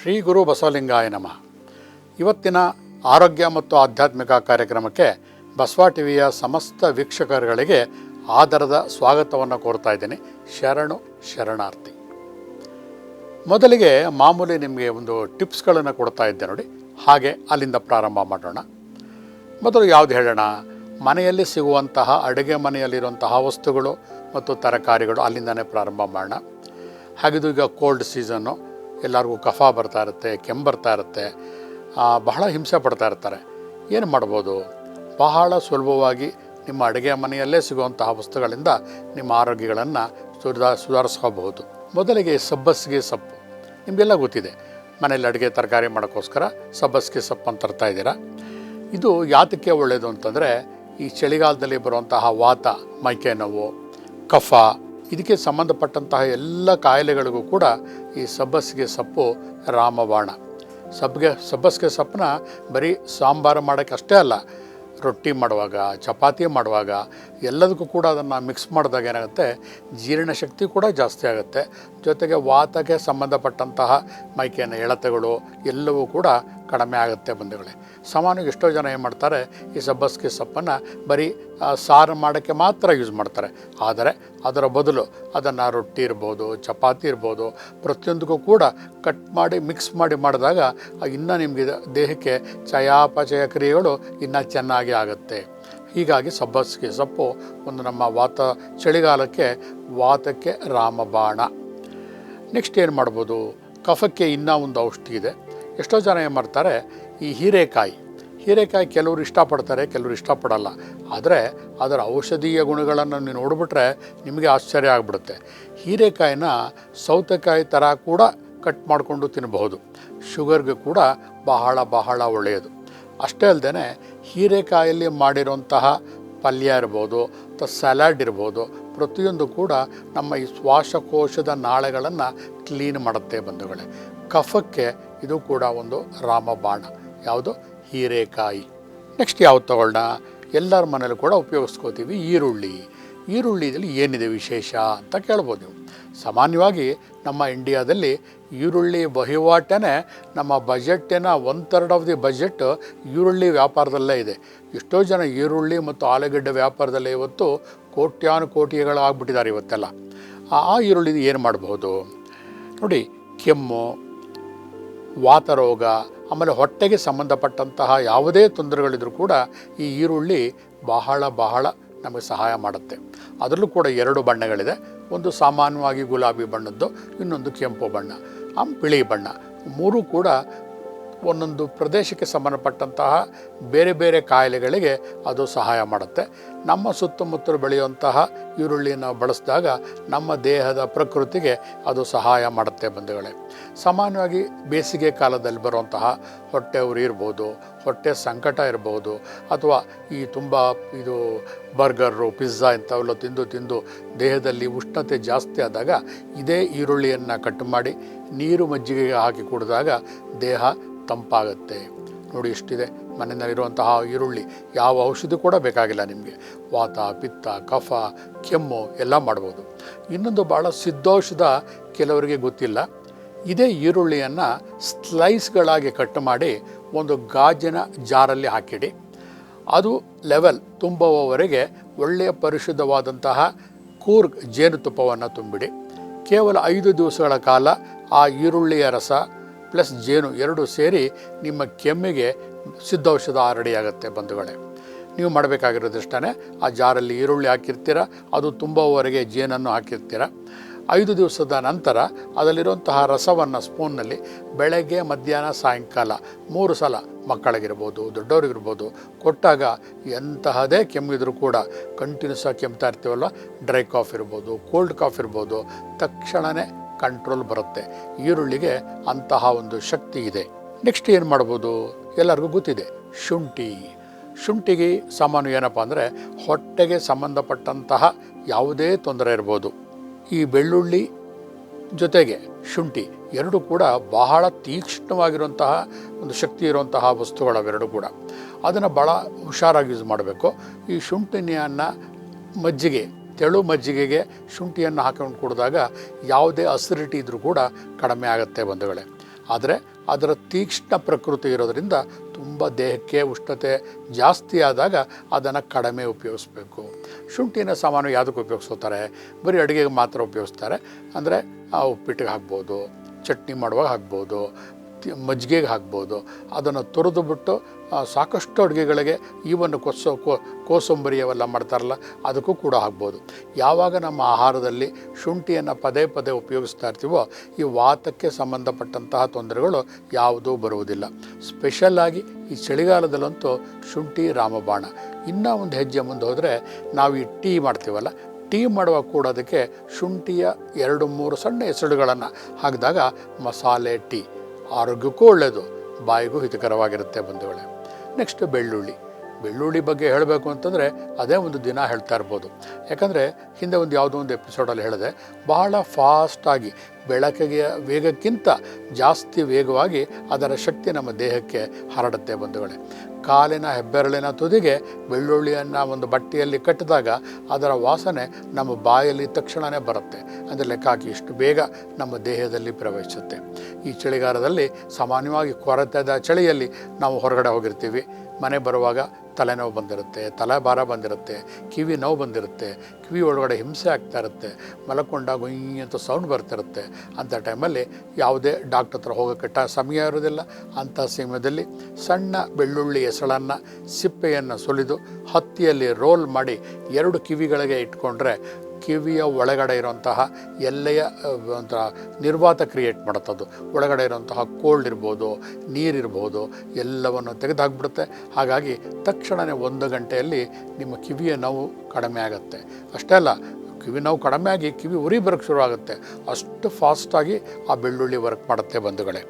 ಶ್ರೀ ಗುರು ಬಸವಲಿಂಗಾಯ ನಮಃ. ಇವತ್ತಿನ ಆರೋಗ್ಯ ಮತ್ತು ಆಧ್ಯಾತ್ಮಿಕ ಕಾರ್ಯಕ್ರಮಕ್ಕೆ ಬಸವ ಟಿವಿಯ ಸಮಸ್ತ ವೀಕ್ಷಕರುಗಳಿಗೆ ಆದರದ ಸ್ವಾಗತವನ್ನು ಕೋರ್ತಾ ಇದ್ದೀನಿ. ಶರಣು ಶರಣಾರ್ಥಿ. ಮೊದಲಿಗೆ ಮಾಮೂಲಿ ನಿಮಗೆ ಒಂದು ಟಿಪ್ಸ್ಗಳನ್ನು ಕೊಡ್ತಾ ಇದ್ದೆ ನೋಡಿ. ಹಾಗೆ ಅಲ್ಲಿಂದ ಪ್ರಾರಂಭ ಮಾಡೋಣ. ಮೊದಲು ಯಾವುದು ಹೇಳೋಣ? ಮನೆಯಲ್ಲಿ ಸಿಗುವಂತಹ ಅಡುಗೆ ಮನೆಯಲ್ಲಿರುವಂತಹ ವಸ್ತುಗಳು ಮತ್ತು ತರಕಾರಿಗಳು ಅಲ್ಲಿಂದನೇ ಪ್ರಾರಂಭ ಮಾಡೋಣ. ಹಾಗಿದು ಈಗ ಕೋಲ್ಡ್ ಸೀಸನ್ನು ಎಲ್ಲರಿಗೂ ಕಫ ಬರ್ತಾ ಇರುತ್ತೆ, ಕೆಮ್ಮು ಬರ್ತಾ ಇರುತ್ತೆ ಬಹಳ ಹಿಂಸೆ ಪಡ್ತಾ ಇರ್ತಾರೆ. ಏನು ಮಾಡ್ಬೋದು? ಬಹಳ ಸುಲಭವಾಗಿ ನಿಮ್ಮ ಅಡುಗೆ ಮನೆಯಲ್ಲೇ ಸಿಗುವಂತಹ ವಸ್ತುಗಳಿಂದ ನಿಮ್ಮ ಆರೋಗ್ಯಗಳನ್ನು ಸುಧಾ ಸುಧಾರಿಸ್ಕೋಬಹುದು. ಮೊದಲಿಗೆ ಸಬ್ಬಸ್ಗೆ ಸೊಪ್ಪು. ನಿಮಗೆಲ್ಲ ಗೊತ್ತಿದೆ, ಮನೆಯಲ್ಲಿ ಅಡುಗೆ ತರಕಾರಿ ಮಾಡೋಕ್ಕೋಸ್ಕರ ಸಬ್ಬಸಿಗೆ ಸೊಪ್ಪು ಅಂತ ತರ್ತಾ ಇದ್ದೀರಾ? ಇದು ಯಾತಕ್ಕೆ ಒಳ್ಳೆಯದು ಅಂತಂದರೆ, ಈ ಚಳಿಗಾಲದಲ್ಲಿ ಬರುವಂತಹ ವಾತ ಮೈಕೆ ನೋವು ಕಫ ಇದಕ್ಕೆ ಸಂಬಂಧಪಟ್ಟಂತಹ ಎಲ್ಲ ಕಾಯಿಲೆಗಳಿಗೂ ಕೂಡ ಈ ಸಬ್ಬಸಿಗೆ ಸೊಪ್ಪು ರಾಮಬಾಣ. ಸಬ್ಗೆ ಸಬ್ಬಸಿಗೆ ಸೊಪ್ಪನ್ನ ಬರೀ ಸಾಂಬಾರು ಮಾಡೋಕ್ಕೆ ಅಷ್ಟೇ ಅಲ್ಲ, ರೊಟ್ಟಿ ಮಾಡುವಾಗ, ಚಪಾತಿ ಮಾಡುವಾಗ ಎಲ್ಲದಕ್ಕೂ ಕೂಡ ಅದನ್ನು ಮಿಕ್ಸ್ ಮಾಡಿದಾಗ ಏನಾಗುತ್ತೆ ಜೀರ್ಣಶಕ್ತಿ ಕೂಡ ಜಾಸ್ತಿ ಆಗುತ್ತೆ. ಜೊತೆಗೆ ವಾತಕ್ಕೆ ಸಂಬಂಧಪಟ್ಟಂತಹ ಮೈಕೇನ ಎಳತೆಗಳು ಎಲ್ಲವೂ ಕೂಡ ಕಡಿಮೆ ಆಗುತ್ತೆ ಬಂಧುಗಳೇ. ಸಾಮಾನ್ಯವಾಗಿ ಎಷ್ಟೋ ಜನ ಏನು ಮಾಡ್ತಾರೆ, ಈ ಸಬ್ಬಸ್ಗೆ ಸೊಪ್ಪನ್ನು ಬರೀ ಸಾರು ಮಾಡೋಕ್ಕೆ ಮಾತ್ರ ಯೂಸ್ ಮಾಡ್ತಾರೆ. ಆದರೆ ಅದರ ಬದಲು ಅದನ್ನು ರೊಟ್ಟಿ ಇರ್ಬೋದು, ಚಪಾತಿ ಇರ್ಬೋದು, ಪ್ರತಿಯೊಂದಕ್ಕೂ ಕೂಡ ಕಟ್ ಮಾಡಿ ಮಿಕ್ಸ್ ಮಾಡಿ ಮಾಡಿದಾಗ ಇನ್ನೂ ನಿಮಗೆ ದೇಹಕ್ಕೆ ಚಯಾಪಚಯ ಕ್ರಿಯೆಗಳು ಇನ್ನೂ ಚೆನ್ನಾಗಿ ಆಗುತ್ತೆ. ಹೀಗಾಗಿ ಸಬ್ಬಸ್ಗೆ ಸೊಪ್ಪು ಒಂದು ನಮ್ಮ ವಾತ, ಚಳಿಗಾಲಕ್ಕೆ ವಾತಕ್ಕೆ ರಾಮಬಾಣ. ನೆಕ್ಸ್ಟ್ ಏನು ಮಾಡ್ಬೋದು, ಕಫಕ್ಕೆ ಇನ್ನೂ ಒಂದು ಔಷಧಿ ಇದೆ. ಎಷ್ಟೋ ಜನ ಏನ್ಮಾಡ್ತಾರೆ ಈ ಹೀರೆಕಾಯಿ ಹೀರೆಕಾಯಿ ಕೆಲವರು ಇಷ್ಟಪಡ್ತಾರೆ, ಕೆಲವರು ಇಷ್ಟಪಡಲ್ಲ. ಆದರೆ ಅದರ ಔಷಧೀಯ ಗುಣಗಳನ್ನು ನೀವು ನೋಡಿಬಿಟ್ರೆ ನಿಮಗೆ ಆಶ್ಚರ್ಯ ಆಗಿಬಿಡುತ್ತೆ. ಹೀರೆಕಾಯಿನ ಸೌತೆಕಾಯಿ ಥರ ಕೂಡ ಕಟ್ ಮಾಡಿಕೊಂಡು ತಿನ್ನಬಹುದು ಶುಗರ್ಗೆ ಕೂಡ ಬಹಳ ಬಹಳ ಒಳ್ಳೆಯದು. ಅಷ್ಟೇ ಅಲ್ಲದೆ ಹೀರೆಕಾಯಲ್ಲಿ ಮಾಡಿರುವಂತಹ ಪಲ್ಯ ಇರ್ಬೋದು, ಅಥವಾ ಸ್ಯಾಲಾಡ್ ಇರ್ಬೋದು ಪ್ರತಿಯೊಂದು ಕೂಡ ನಮ್ಮ ಈ ಶ್ವಾಸಕೋಶದ ನಾಳೆಗಳನ್ನು ಕ್ಲೀನ್ ಮಾಡುತ್ತೆ ಬಂಧುಗಳೇ. ಕಫಕ್ಕೆ ಇದು ಕೂಡ ಒಂದು ರಾಮಬಾಣ. ಯಾವುದು? ಹೀರೆಕಾಯಿ. ನೆಕ್ಸ್ಟ್ ಯಾವ್ದು ತಗೊಳ್ಳೋಣ ಎಲ್ಲರ ಮನೇಲಿ ಕೂಡ ಉಪಯೋಗಿಸ್ಕೋತೀವಿ ಈರುಳ್ಳಿ. ಈರುಳ್ಳಿದಲ್ಲಿ ಏನಿದೆ ವಿಶೇಷ ಅಂತ ಕೇಳ್ಬೋದು ನೀವು. ಸಾಮಾನ್ಯವಾಗಿ ನಮ್ಮ ಇಂಡಿಯಾದಲ್ಲಿ ಈರುಳ್ಳಿ ವಹಿವಾಟನೇ ನಮ್ಮ ಬಜೆಟ್ಟಿನ one third of the budget ಈರುಳ್ಳಿ ವ್ಯಾಪಾರದಲ್ಲೇ ಇದೆ. ಎಷ್ಟೋ ಜನ ಈರುಳ್ಳಿ ಮತ್ತು ಆಲೂಗಡ್ಡೆ ವ್ಯಾಪಾರದಲ್ಲೇ ಇವತ್ತು ಕೋಟ್ಯಾನು ಕೋಟಿಗಳಾಗ್ಬಿಟ್ಟಿದ್ದಾರೆ ಇವತ್ತೆಲ್ಲ. ಆ ಆ ಈರುಳ್ಳಿ ಏನು ಮಾಡಬಹುದು? ನೋಡಿ, ಕೆಮ್ಮು, ವಾತರೋಗ, ಆಮೇಲೆ ಹೊಟ್ಟೆಗೆ ಸಂಬಂಧಪಟ್ಟಂತಹ ಯಾವುದೇ ತೊಂದರೆಗಳಿದ್ರೂ ಕೂಡ ಈ ಈರುಳ್ಳಿ ಬಹಳ ಬಹಳ ನಮಗೆ ಸಹಾಯ ಮಾಡುತ್ತೆ. ಅದರಲ್ಲೂ ಕೂಡ ಎರಡು ಬಣ್ಣಗಳಿದೆ. ಒಂದು ಸಾಮಾನ್ಯವಾಗಿ ಗುಲಾಬಿ ಬಣ್ಣದ್ದು, ಇನ್ನೊಂದು ಕೆಂಪು ಬಣ್ಣ. ಬಿಳಿ ಬಣ್ಣ. ಮೂರೂ ಕೂಡ ಒಂದೊಂದು ಪ್ರದೇಶಕ್ಕೆ ಸಂಬಂಧಪಟ್ಟಂತಹ ಬೇರೆ ಬೇರೆ ಕಾಯಿಲೆಗಳಿಗೆ ಅದು ಸಹಾಯ ಮಾಡುತ್ತೆ. ನಮ್ಮ ಸುತ್ತಮುತ್ತಲು ಬೆಳೆಯುವಂತಹ ಈರುಳ್ಳಿಯನ್ನು ಬಳಸಿದಾಗ ನಮ್ಮ ದೇಹದ ಪ್ರಕೃತಿಗೆ ಅದು ಸಹಾಯ ಮಾಡುತ್ತೆ ಬಂಧುಗಳೇ. ಸಾಮಾನ್ಯವಾಗಿ ಬೇಸಿಗೆ ಕಾಲದಲ್ಲಿ ಬರುವಂತಹ ಹೊಟ್ಟೆ ಉರಿ ಇರ್ಬೋದು ಹೊಟ್ಟೆ ಸಂಕಟ ಇರಬಹುದು ಅಥವಾ ಈ ತುಂಬ ಇದು ಬರ್ಗರು, ಪಿಜ್ಜಾ ಇಂಥವೆಲ್ಲ ತಿಂದು ತಿಂದು ದೇಹದಲ್ಲಿ ಉಷ್ಣತೆ ಜಾಸ್ತಿ ಆದಾಗ ಇದೇ ಈರುಳ್ಳಿಯನ್ನು ಕಟ್ ಮಾಡಿ ನೀರು ಮಜ್ಜಿಗೆಗೆ ಹಾಕಿ ಕುಡಿದಾಗ ದೇಹ ತಂಪಾಗುತ್ತೆ. ನೋಡಿ ಇಷ್ಟಿದೆ. ಮನೆಯಲ್ಲಿರುವಂತಹ ಈರುಳ್ಳಿ ಯಾವ ಔಷಧಿ ಕೂಡ ಬೇಕಾಗಿಲ್ಲ ನಿಮಗೆ. ವಾತ, ಪಿತ್ತ, ಕಫ, ಕೆಮ್ಮು ಎಲ್ಲ ಮಾಡ್ಬೋದು. ಇನ್ನೊಂದು ಭಾಳ ಸಿದ್ಧೌಷಧ ಕೆಲವರಿಗೆ ಗೊತ್ತಿಲ್ಲ. ಇದೇ ಈರುಳ್ಳಿಯನ್ನು ಸ್ಲೈಸ್ಗಳಾಗಿ ಕಟ್ ಮಾಡಿ ಒಂದು ಗಾಜಿನ ಜಾರಲ್ಲಿ ಹಾಕಿಡಿ. ಅದು ಲೆವೆಲ್ ತುಂಬುವವರೆಗೆ ಒಳ್ಳೆಯ ಪರಿಶುದ್ಧವಾದಂತಹ ಕೂರ್ಗ್ ಜೇನುತುಪ್ಪವನ್ನು ತುಂಬಿಡಿ. ಕೇವಲ ಐದು ದಿವಸಗಳ ಕಾಲ ಆ ಈರುಳ್ಳಿಯ ರಸ ಪ್ಲಸ್ ಜೇನು ಎರಡು ಸೇರಿ ನಿಮ್ಮ ಕೆಮ್ಮಿಗೆ ಸಿದ್ಧೌಷಧ ರೆಡಿಯಾಗುತ್ತೆ ಬಂಧುಗಳೇ. ನೀವು ಮಾಡಬೇಕಾಗಿರೋದಿಷ್ಟೇ ಆ ಜಾರಲ್ಲಿ ಈರುಳ್ಳಿ ಹಾಕಿರ್ತೀರ, ಅದು ತುಂಬುವವರೆಗೆ ಜೇನನ್ನು ಹಾಕಿರ್ತೀರ. ಐದು ದಿವಸದ ನಂತರ ಅದರಲ್ಲಿರುವಂತಹ ರಸವನ್ನು ಸ್ಪೂನ್ನಲ್ಲಿ ಬೆಳಗ್ಗೆ, ಮಧ್ಯಾಹ್ನ, ಸಾಯಂಕಾಲ ಮೂರು ಸಲ ಮಕ್ಕಳಿಗಿರ್ಬೋದು, ದೊಡ್ಡವರಿಗಿರ್ಬೋದು, ಕೊಟ್ಟಾಗ ಎಂತಹದೇ ಕೆಮ್ಮಿದ್ರೂ ಕೂಡ ಕಂಟಿನ್ಯೂಸ್ ಆಗಿ ಕೆಮ್ತಾ ಇರ್ತೀವಲ್ಲ ಡ್ರೈ ಕಾಫ್ ಇರ್ಬೋದು ಕೋಲ್ಡ್ ಕಾಫ್ ಇರ್ಬೋದು ತಕ್ಷಣವೇ ಕಂಟ್ರೋಲ್ ಬರುತ್ತೆ. ಈರುಳ್ಳಿಗೆ ಅಂತಹ ಒಂದು ಶಕ್ತಿ ಇದೆ. ನೆಕ್ಸ್ಟ್ ಏನು ಮಾಡ್ಬೋದು? ಎಲ್ಲರಿಗೂ ಗೊತ್ತಿದೆ, ಶುಂಠಿ. ಶುಂಠಿಗೆ ಸಾಮಾನು ಏನಪ್ಪ ಅಂದರೆ ಹೊಟ್ಟೆಗೆ ಸಂಬಂಧಪಟ್ಟಂತಹ ಯಾವುದೇ ತೊಂದರೆ ಇರ್ಬೋದು. ಈ ಬೆಳ್ಳುಳ್ಳಿ ಜೊತೆಗೆ ಶುಂಠಿ ಎರಡು ಕೂಡ ಬಹಳ ತೀಕ್ಷ್ಣವಾಗಿರುವಂತಹ ಒಂದು ಶಕ್ತಿ ಇರುವಂತಹ ವಸ್ತುಗಳವೆರಡು ಕೂಡ. ಅದನ್ನು ಭಾಳ ಹುಷಾರಾಗಿ ಯೂಸ್ ಮಾಡಬೇಕು. ಈ ಶುಂಠಿನಿಯನ್ನು ಮಜ್ಜಿಗೆ, ತೆಳು ಮಜ್ಜಿಗೆಗೆ ಶುಂಠಿಯನ್ನು ಹಾಕೊಂಡು ಕುಡಿದಾಗ ಯಾವುದೇ ಅಸಿಡಿಟಿ ಇದ್ದರೂ ಕೂಡ ಕಡಿಮೆ ಆಗುತ್ತೆ ಬಂಧುಗಳೇ. ಆದರೆ ಅದರ ತೀಕ್ಷ್ಣ ಪ್ರಕೃತಿ ಇರೋದರಿಂದ ತುಂಬ ದೇಹಕ್ಕೆ ಉಷ್ಣತೆ ಜಾಸ್ತಿ ಆದಾಗ ಅದನ್ನು ಕಡಿಮೆ ಉಪಯೋಗಿಸ್ಬೇಕು. ಶುಂಠಿನ ಸಾಮಾನು ಯಾವುದಕ್ಕೆ ಉಪಯೋಗಿಸ್ತಾರೆ ಬರೀ ಅಡುಗೆಗೆ ಮಾತ್ರ ಉಪಯೋಗಿಸ್ತಾರೆ. ಅಂದರೆ ಉಪ್ಪಿಟ್ಟಿಗೆ ಹಾಕ್ಬೋದು ಚಟ್ನಿ ಮಾಡುವಾಗ ಹಾಕ್ಬೋದು ಮಜ್ಜಿಗೆಗೆ ಹಾಕ್ಬೋದು. ಅದನ್ನು ತೊರೆದು ಬಿಟ್ಟು ಸಾಕಷ್ಟು ಅಡುಗೆಗಳಿಗೆ ಈವನ್ನು ಕೊಸೋ, ಕೋ ಕೋಸಂಬರಿ ಅವೆಲ್ಲ ಮಾಡ್ತಾರಲ್ಲ, ಅದಕ್ಕೂ ಕೂಡ ಹಾಕ್ಬೋದು. ಯಾವಾಗ ನಮ್ಮ ಆಹಾರದಲ್ಲಿ ಶುಂಠಿಯನ್ನು ಪದೇ ಪದೇ ಉಪಯೋಗಿಸ್ತಾ ಇರ್ತೀವೋ, ಈ ವಾತಕ್ಕೆ ಸಂಬಂಧಪಟ್ಟಂತಹ ತೊಂದರೆಗಳು ಯಾವುದೂ ಬರುವುದಿಲ್ಲ. ಸ್ಪೆಷಲ್ಲಾಗಿ ಈ ಚಳಿಗಾಲದಲ್ಲಂತೂ ಶುಂಠಿ, ರಾಮಬಾಣ, ಇನ್ನೂ ಒಂದು ಹೆಜ್ಜೆ ಮುಂದೆ ಹೋದರೆ ನಾವು ಈ ಟೀ ಮಾಡ್ತೀವಲ್ಲ, ಟೀ ಮಾಡುವಾಗ ಕೂಡ ಅದಕ್ಕೆ ಶುಂಠಿಯ ಎರಡು ಮೂರು ಸಣ್ಣ ಹೆಸರುಗಳನ್ನು ಹಾಕಿದಾಗ ಮಸಾಲೆ ಟೀ. ಆರೋಗ್ಯಕ್ಕೂ ಒಳ್ಳೆಯದು. ಬಾಯಿಗೂ ಹಿತಕರವಾಗಿರುತ್ತೆ ಬಂಧುಗಳೇ. ನೆಕ್ಸ್ಟ್ ಬೆಳ್ಳುಳ್ಳಿ. ಬೆಳ್ಳುಳ್ಳಿ ಬಗ್ಗೆ ಹೇಳಬೇಕು ಅಂತಂದರೆ ಅದೇ ಒಂದು ದಿನ ಹೇಳ್ತಾ ಇರ್ಬೋದು. ಯಾಕಂದರೆ ಹಿಂದೆ ಒಂದು ಯಾವುದೋ ಒಂದು ಎಪಿಸೋಡಲ್ಲಿ ಹೇಳಿದೆ, ಬಹಳ ಫಾಸ್ಟಾಗಿ ಬೆಳಕಿಗೆ ವೇಗಕ್ಕಿಂತ ಜಾಸ್ತಿ ವೇಗವಾಗಿ ಅದರ ಶಕ್ತಿ ನಮ್ಮ ದೇಹಕ್ಕೆ ಹರಡುತ್ತೆ ಬಂಧುಗಳೇ. ಕಾಲಿನ ಹೆಬ್ಬೆರಳಿನ ತುದಿಗೆ ಬೆಳ್ಳುಳ್ಳಿಯನ್ನು ಒಂದು ಬಟ್ಟೆಯಲ್ಲಿ ಕಟ್ಟಿದಾಗ ಅದರ ವಾಸನೆ ನಮ್ಮ ಬಾಯಲ್ಲಿ ತಕ್ಷಣವೇ ಬರುತ್ತೆ. ಅಂದರೆ ಲೆಕ್ಕ ಹಾಕಿ ಇಷ್ಟು ಬೇಗ ನಮ್ಮ ದೇಹದಲ್ಲಿ ಪ್ರವೇಶಿಸುತ್ತೆ. ಈ ಚಳಿಗಾಲದಲ್ಲಿ ಸಾಮಾನ್ಯವಾಗಿ ಕೊರತೆದ ಚಳಿಯಲ್ಲಿ ನಾವು ಹೊರಗಡೆ ಹೋಗಿರ್ತೀವಿ. ಮನೆ ಬರುವಾಗ ತಲೆನೋವು ಬಂದಿರುತ್ತೆ ತಲೆಭಾರ ಬಂದಿರುತ್ತೆ, ಕಿವಿ ನೋವು ಬಂದಿರುತ್ತೆ, ಕಿವಿ ಒಳಗಡೆ ಹಿಂಸೆ ಆಗ್ತಾ ಇರುತ್ತೆ ಮಲಕೊಂಡಾಗ ಅಂತ ಸೌಂಡ್ ಬರ್ತಿರುತ್ತೆ. ಅಂಥ ಟೈಮಲ್ಲಿ ಯಾವುದೇ ಡಾಕ್ಟರ್ ಹತ್ರ ಹೋಗೋಕ್ಕೆ ಟ ಸಮಯ ಇರೋದಿಲ್ಲ ಅಂಥ ಸಮಯದಲ್ಲಿ ಸಣ್ಣ ಬೆಳ್ಳುಳ್ಳಿ ಎಸಳನ್ನು ಸಿಪ್ಪೆಯನ್ನು ಸುಲಿದು ಹತ್ತಿಯಲ್ಲಿ ರೋಲ್ ಮಾಡಿ ಎರಡು ಕಿವಿಗಳಿಗೆ ಇಟ್ಕೊಂಡ್ರೆ ಕಿವಿಯ ಒಳಗಡೆ ಇರುವಂತಹ ಎಲ್ಲೆಯ ಒಂಥರ ನಿರ್ವಾತ ಕ್ರಿಯೇಟ್ ಮಾಡುತ್ತದು ಒಳಗಡೆ ಇರುವಂತಹ ಕೋಲ್ಡ್ ಇರ್ಬೋದು ನೀರಿರ್ಬೋದು ಎಲ್ಲವನ್ನು ತೆಗೆದುಹಾಕ್ಬಿಡುತ್ತೆ ಹಾಗಾಗಿ ತಕ್ಷಣವೇ ಒಂದು ಗಂಟೆಯಲ್ಲಿ ನಿಮ್ಮ ಕಿವಿಯ ನೋವು ಕಡಿಮೆ ಆಗುತ್ತೆ. ಅಷ್ಟೇ ಅಲ್ಲ, ಕಿವಿ ನೋವು ಕಡಿಮೆ ಆಗಿ ಕಿವಿ ಉರಿ ಬರೋಕ್ಕೆ ಶುರು ಆಗುತ್ತೆ. ಅಷ್ಟು ಫಾಸ್ಟಾಗಿ ಆ ಬೆಳ್ಳುಳ್ಳಿ ವರ್ಕ್ ಮಾಡುತ್ತೆ ಬಂಧುಗಳೇ.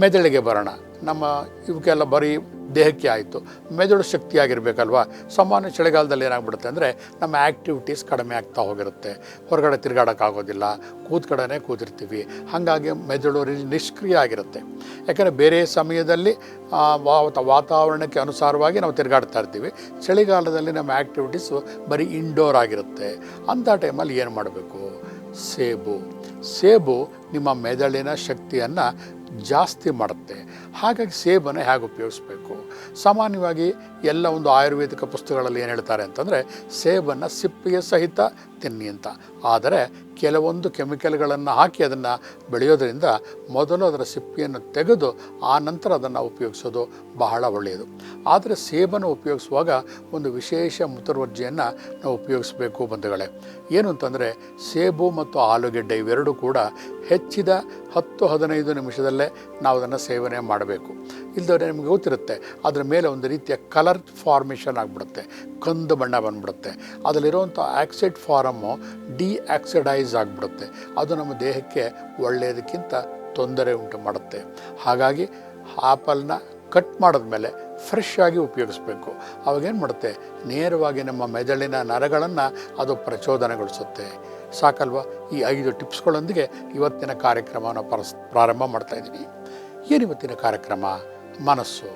ಮೆದುಳಿಗೆ ಬರೋಣ. ನಮ್ಮ ಇವಕ್ಕೆಲ್ಲ ಬರೀ ದೇಹಕ್ಕೆ ಆಯಿತು. ಮೆದುಳು ಶಕ್ತಿಯಾಗಿರಬೇಕಲ್ವಾ? ಸಾಮಾನ್ಯ ಚಳಿಗಾಲದಲ್ಲಿ ಏನಾಗ್ಬಿಡುತ್ತೆ ಅಂದರೆ ನಮ್ಮ ಆ್ಯಕ್ಟಿವಿಟೀಸ್ ಕಡಿಮೆ ಆಗ್ತಾ ಹೋಗಿರುತ್ತೆ. ಹೊರಗಡೆ ತಿರುಗಾಡೋಕ್ಕಾಗೋದಿಲ್ಲ. ಕೂತ್ ಕೂತಿರ್ತೀವಿ. ಹಾಗಾಗಿ ಮೆದುಳು ನಿಷ್ಕ್ರಿಯ ಆಗಿರುತ್ತೆ. ಯಾಕಂದರೆ ಬೇರೆ ಸಮಯದಲ್ಲಿ ವಾತಾವರಣಕ್ಕೆ ಅನುಸಾರವಾಗಿ ನಾವು ತಿರುಗಾಡ್ತಾ ಇರ್ತೀವಿ. ಚಳಿಗಾಲದಲ್ಲಿ ನಮ್ಮ ಆ್ಯಕ್ಟಿವಿಟೀಸು ಬರೀ ಇಂಡೋರ್ ಆಗಿರುತ್ತೆ. ಅಂಥ ಟೈಮಲ್ಲಿ ಏನು ಮಾಡಬೇಕು? ಸೇಬು. ಸೇಬು ನಿಮ್ಮ ಮೆದುಳಿನ ಶಕ್ತಿಯನ್ನು ಜಾಸ್ತಿ ಮಾಡುತ್ತೆ. ಹಾಗಾಗಿ ಸೇಬನ್ನು ಹೇಗೆ ಉಪಯೋಗಿಸ್ಬೇಕು? ಸಾಮಾನ್ಯವಾಗಿ ಎಲ್ಲ ಒಂದು ಆಯುರ್ವೇದಿಕ ಪುಸ್ತಕಗಳಲ್ಲಿ ಏನು ಹೇಳ್ತಾರೆ ಅಂತಂದರೆ, ಸೇಬನ್ನು ಸಿಪ್ಪೆಯ ಸಹಿತ ತಿನ್ನಿ ಅಂತ. ಆದರೆ ಕೆಲವೊಂದು ಕೆಮಿಕಲ್ಗಳನ್ನು ಹಾಕಿ ಅದನ್ನು ಬೆಳೆಯೋದರಿಂದ ಮೊದಲು ಅದರ ಸಿಪ್ಪೆಯನ್ನು ತೆಗೆದು ಆ ನಂತರ ಅದನ್ನು ಉಪಯೋಗಿಸೋದು ಬಹಳ ಒಳ್ಳೆಯದು. ಆದರೆ ಸೇಬನ್ನು ಉಪಯೋಗಿಸುವಾಗ ಒಂದು ವಿಶೇಷ ಮುತುವರ್ಜಿಯನ್ನು ನಾವು ಉಪಯೋಗಿಸಬೇಕು ಬಂಧುಗಳೇ. ಏನು ಅಂತಂದರೆ, ಸೇಬು ಮತ್ತು ಆಲೂಗೆಡ್ಡೆ ಇವೆರಡೂ ಕೂಡ ಹೆಚ್ಚಿದ ಹತ್ತು ಹದಿನೈದು ನಿಮಿಷದಲ್ಲೇ ನಾವು ಅದನ್ನು ಸೇವನೆ ಮಾಡಬೇಕು. ಇಲ್ಲದವ್ರೆ ನಿಮಗೆ ಗೊತ್ತಿರುತ್ತೆ, ಅದರ ಮೇಲೆ ಒಂದು ರೀತಿಯ ಕಲರ್ ಫಾರ್ಮೇಷನ್ ಆಗಿಬಿಡುತ್ತೆ, ಕಂದು ಬಣ್ಣ ಬಂದ್ಬಿಡುತ್ತೆ. ಅದರಲ್ಲಿರುವಂಥ ಆಕ್ಸೈಡ್ ಫಾರಮ್ಮು ಡಿಆಕ್ಸಿಡೈಸ್ ಆಗಿಬಿಡುತ್ತೆ. ಅದು ನಮ್ಮ ದೇಹಕ್ಕೆ ಒಳ್ಳೆಯದಕ್ಕಿಂತ ತೊಂದರೆ ಉಂಟು ಮಾಡುತ್ತೆ. ಹಾಗಾಗಿ ಆಪಲ್ನ ಕಟ್ ಮಾಡಿದ್ಮೇಲೆ ಫ್ರೆಶ್ ಆಗಿ ಉಪಯೋಗಿಸ್ಬೇಕು. ಅವಾಗೇನು ಮಾಡುತ್ತೆ? ನೇರವಾಗಿ ನಮ್ಮ ಮೆದುಳಿನ ನರಗಳನ್ನು ಅದು ಪ್ರಚೋದನೆಗೊಳಿಸುತ್ತೆ. ಸಾಕಲ್ವಾ? ಈ ಐದು ಟಿಪ್ಸ್ಗಳೊಂದಿಗೆ ಇವತ್ತಿನ ಕಾರ್ಯಕ್ರಮವನ್ನು ಪ್ರಾರಂಭ ಮಾಡ್ತಾ ಇದ್ದೀನಿ ಏನು ಇವತ್ತಿನ ಕಾರ್ಯಕ್ರಮ? ಮನಸ್ಸು.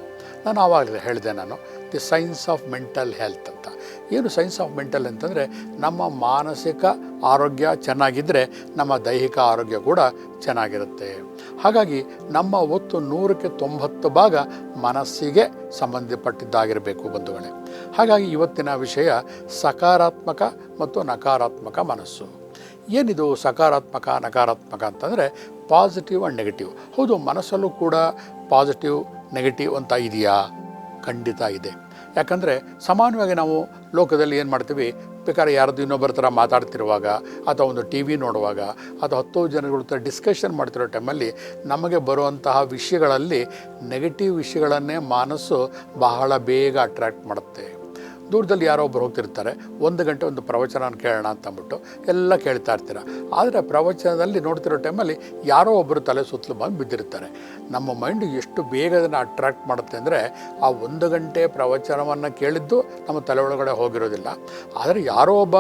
ನಾನು ಆವಾಗಲೇ ಹೇಳಿದೆ ನಾನು the science of mental health ಅಂತ. ಏನು ಸೈನ್ಸ್ ಆಫ್ ಮೆಂಟಲ್ ಅಂತಂದರೆ, ನಮ್ಮ ಮಾನಸಿಕ ಆರೋಗ್ಯ ಚೆನ್ನಾಗಿದ್ದರೆ ನಮ್ಮ ದೈಹಿಕ ಆರೋಗ್ಯ ಕೂಡ ಚೆನ್ನಾಗಿರುತ್ತೆ. ಹಾಗಾಗಿ, ನಮ್ಮ ಒತ್ತು ನೂರಕ್ಕೆ ತೊಂಬತ್ತು ಭಾಗ ಮನಸ್ಸಿಗೆ ಸಂಬಂಧಪಟ್ಟಿದ್ದಾಗಿರಬೇಕು ಬಂಧುಗಳೇ. ಹಾಗಾಗಿ, ಇವತ್ತಿನ ವಿಷಯ ಸಕಾರಾತ್ಮಕ ಮತ್ತು ನಕಾರಾತ್ಮಕ ಮನಸ್ಸು. ಏನಿದು ಸಕಾರಾತ್ಮಕ, ನಕಾರಾತ್ಮಕ ಅಂತಂದರೆ ಪಾಸಿಟಿವ್ ಆ್ಯಂಡ್ ನೆಗೆಟಿವ್. ಹೌದು, ಮನಸ್ಸಲ್ಲೂ ಕೂಡ ಪಾಸಿಟಿವ್, ನೆಗೆಟಿವ್ ಅಂತ ಇದೆಯಾ? ಖಂಡಿತ ಇದೆ. ಯಾಕಂದರೆ ಸಾಮಾನ್ಯವಾಗಿ ನಾವು ಲೋಕದಲ್ಲಿ ಏನು ಮಾಡ್ತೀವಿ? ಬೇಕಾದ್ರೆ ಯಾರ್ದು ಇನ್ನೊಬ್ಬರ ಥರ ಮಾತಾಡ್ತಿರುವಾಗ ಅಥವಾ ಒಂದು ಟಿ ವಿ ನೋಡುವಾಗ ಅಥವಾ ಹತ್ತು ಜನಗಳ ಥರ ಡಿಸ್ಕಷನ್ ಮಾಡ್ತಿರೋ ಟೈಮಲ್ಲಿ ನಮಗೆ ಬರುವಂತಹ ವಿಷಯಗಳಲ್ಲಿ ನೆಗೆಟಿವ್ ವಿಷಯಗಳನ್ನೇ ಮನಸ್ಸು ಬಹಳ ಬೇಗ ಅಟ್ರ್ಯಾಕ್ಟ್ ಮಾಡುತ್ತೆ. ದೂರದಲ್ಲಿ ಯಾರೋ ಒಬ್ಬರು ಹೋಗ್ತಿರ್ತಾರೆ. ಒಂದು ಗಂಟೆ ಒಂದು ಪ್ರವಚನ ಕೇಳೋಣ ಅಂತ ಅಂದ್ಬಿಟ್ಟು ಎಲ್ಲ ಕೇಳ್ತಾ ಇರ್ತೀರ. ಆದರೆ ಪ್ರವಚನದಲ್ಲಿ ನೋಡ್ತಿರೋ ಟೈಮಲ್ಲಿ ಯಾರೋ ಒಬ್ಬರು ತಲೆ ಸುತ್ತಲೂ ಬಂದು ಬಿದ್ದಿರ್ತಾರೆ. ನಮ್ಮ ಮೈಂಡ್ ಎಷ್ಟು ಬೇಗ ಅದನ್ನು ಅಟ್ರ್ಯಾಕ್ಟ್ ಮಾಡುತ್ತೆ ಅಂದರೆ ಆ ಒಂದು ಗಂಟೆ ಪ್ರವಚನವನ್ನು ಕೇಳಿದ್ದು ನಮ್ಮ ತಲೆ ಒಳಗಡೆ ಹೋಗಿರೋದಿಲ್ಲ. ಆದರೆ ಯಾರೋ ಒಬ್ಬ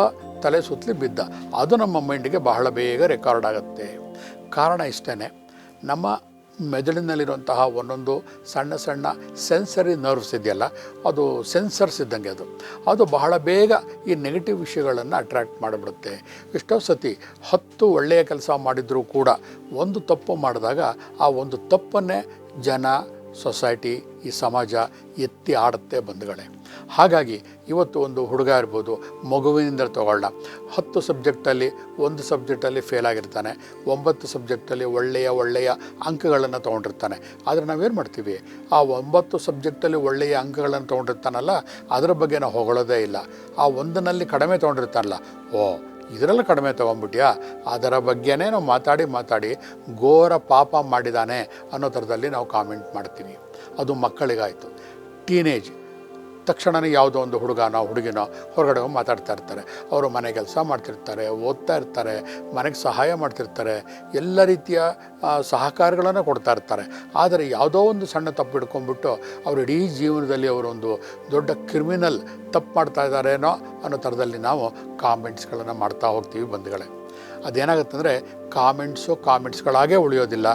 ತಲೆ ಸುತ್ತಲಿ ಬಿದ್ದ, ಅದು ನಮ್ಮ ಮೈಂಡಿಗೆ ಬಹಳ ಬೇಗ ರೆಕಾರ್ಡ್ ಆಗುತ್ತೆ. ಕಾರಣ ಇಷ್ಟೇ ನಮ್ಮ ಮೆದುಳಿನಲ್ಲಿರುವಂತಹ ಒಂದೊಂದು ಸಣ್ಣ ಸಣ್ಣ ಸೆನ್ಸರಿ ನರ್ವ್ಸ್ ಇದೆಯಲ್ಲ, ಅದು ಸೆನ್ಸರ್ಸ್ ಇದ್ದಂಗೆ ಅದು. ಅದು ಬಹಳ ಬೇಗ ಈ ನೆಗೆಟಿವ್ ವಿಷಯಗಳನ್ನು ಅಟ್ರ್ಯಾಕ್ಟ್ ಮಾಡಿಬಿಡುತ್ತೆ. ಎಷ್ಟೋ ಸತಿ ಹತ್ತು ಒಳ್ಳೆಯ ಕೆಲಸ ಮಾಡಿದರೂ ಕೂಡ ಒಂದು ತಪ್ಪು ಮಾಡಿದಾಗ ಆ ಒಂದು ತಪ್ಪನ್ನೇ ಜನ ಸೊಸೈಟಿ ಈ ಸಮಾಜ ಎತ್ತಿ ಆಡುತ್ತೆ ಬಂಧುಗಳೇ. ಹಾಗಾಗಿ ಇವತ್ತು ಒಂದು ಹುಡುಗ ಇರ್ಬೋದು, ಮಗುವಿನಿಂದ ತಗೊಳ್ಳ. ಹತ್ತು ಸಬ್ಜೆಕ್ಟಲ್ಲಿ ಒಂದು ಸಬ್ಜೆಕ್ಟಲ್ಲಿ ಫೇಲ್ ಆಗಿರ್ತಾನೆ. ಒಂಬತ್ತು ಸಬ್ಜೆಕ್ಟಲ್ಲಿ ಒಳ್ಳೆಯ ಒಳ್ಳೆಯ ಅಂಕಗಳನ್ನು ತೊಗೊಂಡಿರ್ತಾನೆ. ಆದರೆ ನಾವೇನು ಮಾಡ್ತೀವಿ? ಆ ಒಂಬತ್ತು ಸಬ್ಜೆಕ್ಟಲ್ಲಿ ಒಳ್ಳೆಯ ಅಂಕಗಳನ್ನು ತೊಗೊಂಡಿರ್ತಾನಲ್ಲ, ಅದರ ಬಗ್ಗೆ ನಾವು ಹೊಗಳೋದೇ ಇಲ್ಲ. ಆ ಒಂದನಲ್ಲಿ ಕಡಿಮೆ ತೊಗೊಂಡಿರ್ತಾನಲ್ಲ, ಓ, ಇದರಲ್ಲ ಕಡಿಮೆ ತೊಗೊಂಬಿಟ್ಯಾ? ಅದರ ಬಗ್ಗೆನೇ ನಾವು ಮಾತಾಡಿ ಮಾತಾಡಿ ಘೋರ ಪಾಪ ಮಾಡಿದಾನೆ ಅನ್ನೋ ಥರದಲ್ಲಿ ನಾವು ಕಾಮೆಂಟ್ ಮಾಡ್ತೀವಿ. ಅದು ಮಕ್ಕಳಿಗಾಯಿತು. ಟೀನೇಜ್ ತಕ್ಷಣವೇ ಯಾವುದೋ ಒಂದು ಹುಡುಗನೋ ಹುಡುಗಿನೋ ಹೊರಗಡೆ ಹೋಗಿ ಮಾತಾಡ್ತಾ ಇರ್ತಾರೆ. ಅವರು ಮನೆ ಕೆಲಸ ಮಾಡ್ತಿರ್ತಾರೆ, ಓದ್ತಾ ಇರ್ತಾರೆ, ಮನೆಗೆ ಸಹಾಯ ಮಾಡ್ತಿರ್ತಾರೆ, ಎಲ್ಲ ರೀತಿಯ ಸಹಕಾರಗಳನ್ನು ಕೊಡ್ತಾ ಇರ್ತಾರೆ. ಆದರೆ ಯಾವುದೋ ಒಂದು ಸಣ್ಣ ತಪ್ಪು ಹಿಡ್ಕೊಂಡ್ಬಿಟ್ಟು ಅವರು ಇಡೀ ಜೀವನದಲ್ಲಿ ಅವರೊಂದು ದೊಡ್ಡ ಕ್ರಿಮಿನಲ್ ತಪ್ಪು ಮಾಡ್ತಾ ಇದ್ದಾರೇನೋ ಅನ್ನೋ ಥರದಲ್ಲಿ ನಾವು ಕಾಮೆಂಟ್ಸ್ಗಳನ್ನು ಮಾಡ್ತಾ ಹೋಗ್ತೀವಿ ಬಂಧುಗಳೇ. ಅದೇನಾಗುತ್ತೆ ಅಂದರೆ ಕಾಮೆಂಟ್ಸು ಕಾಮೆಂಟ್ಸ್ಗಳಾಗೇ ಉಳಿಯೋದಿಲ್ಲ.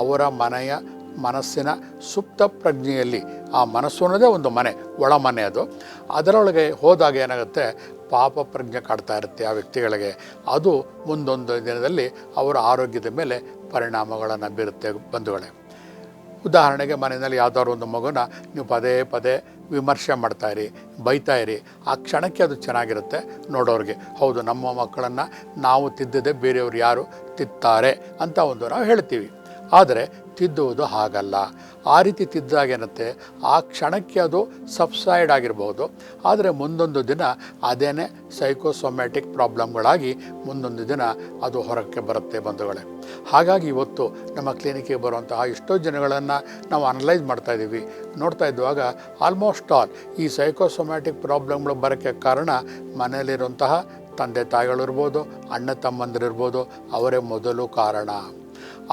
ಅವರ ಮನೆಯ ಮನಸ್ಸಿನ ಸುಪ್ತ ಪ್ರಜ್ಞೆಯಲ್ಲಿ. ಆ ಮನಸ್ಸು ಅನ್ನೋದೇ ಒಂದು ಮನೆ, ಒಳ ಮನೆ ಅದು. ಅದರೊಳಗೆ ಹೋದಾಗ ಏನಾಗುತ್ತೆ? ಪಾಪ ಪ್ರಜ್ಞೆ ಕಾಡ್ತಾ ಇರುತ್ತೆ ಆ ವ್ಯಕ್ತಿಗಳಿಗೆ. ಅದು ಮುಂದೊಂದು ದಿನದಲ್ಲಿ ಅವರ ಆರೋಗ್ಯದ ಮೇಲೆ ಪರಿಣಾಮಗಳನ್ನು ಬೀರುತ್ತೆ ಬಂಧುಗಳೇ. ಉದಾಹರಣೆಗೆ ಮನೆಯಲ್ಲಿ ಯಾವ್ದಾದ್ರು ಒಂದು ಮಗುನ ನೀವು ಪದೇ ಪದೇ ವಿಮರ್ಶೆ ಮಾಡ್ತಾಯಿರಿ ಬೈತಾಯಿರಿ ಆ ಕ್ಷಣಕ್ಕೆ ಅದು ಚೆನ್ನಾಗಿರುತ್ತೆ ನೋಡೋರಿಗೆ. ಹೌದು, ನಮ್ಮ ಮಕ್ಕಳನ್ನು ನಾವು ತಿದ್ದದೆ ಬೇರೆಯವರು ಯಾರು ತಿತ್ತಾರೆ ಅಂತ ಒಂದು ನಾವು ಹೇಳ್ತೀವಿ. ಆದರೆ ತಿದ್ದುವುದು ಹಾಗಲ್ಲ. ಆ ರೀತಿ ತಿದ್ದಾಗ ಏನತ್ತೆ, ಆ ಕ್ಷಣಕ್ಕೆ ಅದು ಸಬ್ಸೈಡ್ ಆಗಿರ್ಬೋದು. ಆದರೆ ಮುಂದೊಂದು ದಿನ ಅದೇನೇ ಸೈಕೋಸೊಮ್ಯಾಟಿಕ್ ಪ್ರಾಬ್ಲಮ್ಗಳಾಗಿ ಮುಂದೊಂದು ದಿನ ಅದು ಹೊರಕ್ಕೆ ಬರುತ್ತೆ ಬಂಧುಗಳೇ. ಹಾಗಾಗಿ ಇವತ್ತು ನಮ್ಮ ಕ್ಲಿನಿಕ್ಗೆ ಬರುವಂತಹ ಎಷ್ಟೋ ಜನಗಳನ್ನು ನಾವು ಅನಲೈಸ್ ಮಾಡ್ತಾ ಇದ್ದೀವಿ. ನೋಡ್ತಾ ಇದ್ದಾಗ ಆಲ್ಮೋಸ್ಟ್ ಆಲ್ ಈ ಸೈಕೋಸೊಮ್ಯಾಟಿಕ್ ಪ್ರಾಬ್ಲಮ್ಗಳು ಬರೋಕ್ಕೆ ಕಾರಣ ಮನೆಯಲ್ಲಿರುವಂತಹ ತಂದೆ ತಾಯಿಗಳಿರ್ಬೋದು ಅಣ್ಣ ತಮ್ಮಂದಿರಿರ್ಬೋದು, ಅವರೇ ಮೊದಲು ಕಾರಣ.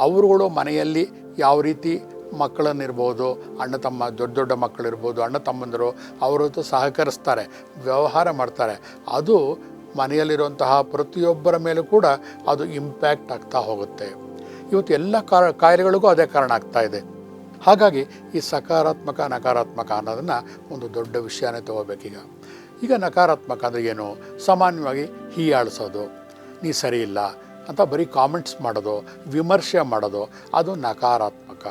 ಅವರುಗಳು ಮನೆಯಲ್ಲಿ ಯಾವ ರೀತಿ ಮಕ್ಕಳನ್ನಿರ್ಬೋದು, ಅಣ್ಣ ತಮ್ಮ, ದೊಡ್ಡ ದೊಡ್ಡ ಮಕ್ಕಳಿರ್ಬೋದು, ಅಣ್ಣ ತಮ್ಮಂದರು ಅವರು ಜೊತೆ ಸಹಕರಿಸ್ತಾರೆ, ವ್ಯವಹಾರ ಮಾಡ್ತಾರೆ, ಅದು ಮನೆಯಲ್ಲಿರುವಂತಹ ಪ್ರತಿಯೊಬ್ಬರ ಮೇಲೂ ಕೂಡ ಅದು ಇಂಪ್ಯಾಕ್ಟ್ ಆಗ್ತಾ ಹೋಗುತ್ತೆ. ಇವತ್ತು ಎಲ್ಲ ಕಾಯಿಲೆಗಳಿಗೂ ಅದೇ ಕಾರಣ ಆಗ್ತಾ ಇದೆ. ಹಾಗಾಗಿ ಈ ಸಕಾರಾತ್ಮಕ, ನಕಾರಾತ್ಮಕ ಅನ್ನೋದನ್ನು ಒಂದು ದೊಡ್ಡ ವಿಷಯನೇ ತಗೋಬೇಕೀಗ. ಈಗ ನಕಾರಾತ್ಮಕ ಅಂದರೆ ಏನು? ಸಾಮಾನ್ಯವಾಗಿ ಹೀಯಾಳಿಸೋದು. ನೀ ಸರಿ ಇಲ್ಲ ಅಂತ ಬರೀ ಕಾಮೆಂಟ್ಸ್ ಮಾಡೋದು, ವಿಮರ್ಶೆ ಮಾಡೋದು, ಅದು ನಕಾರಾತ್ಮಕ.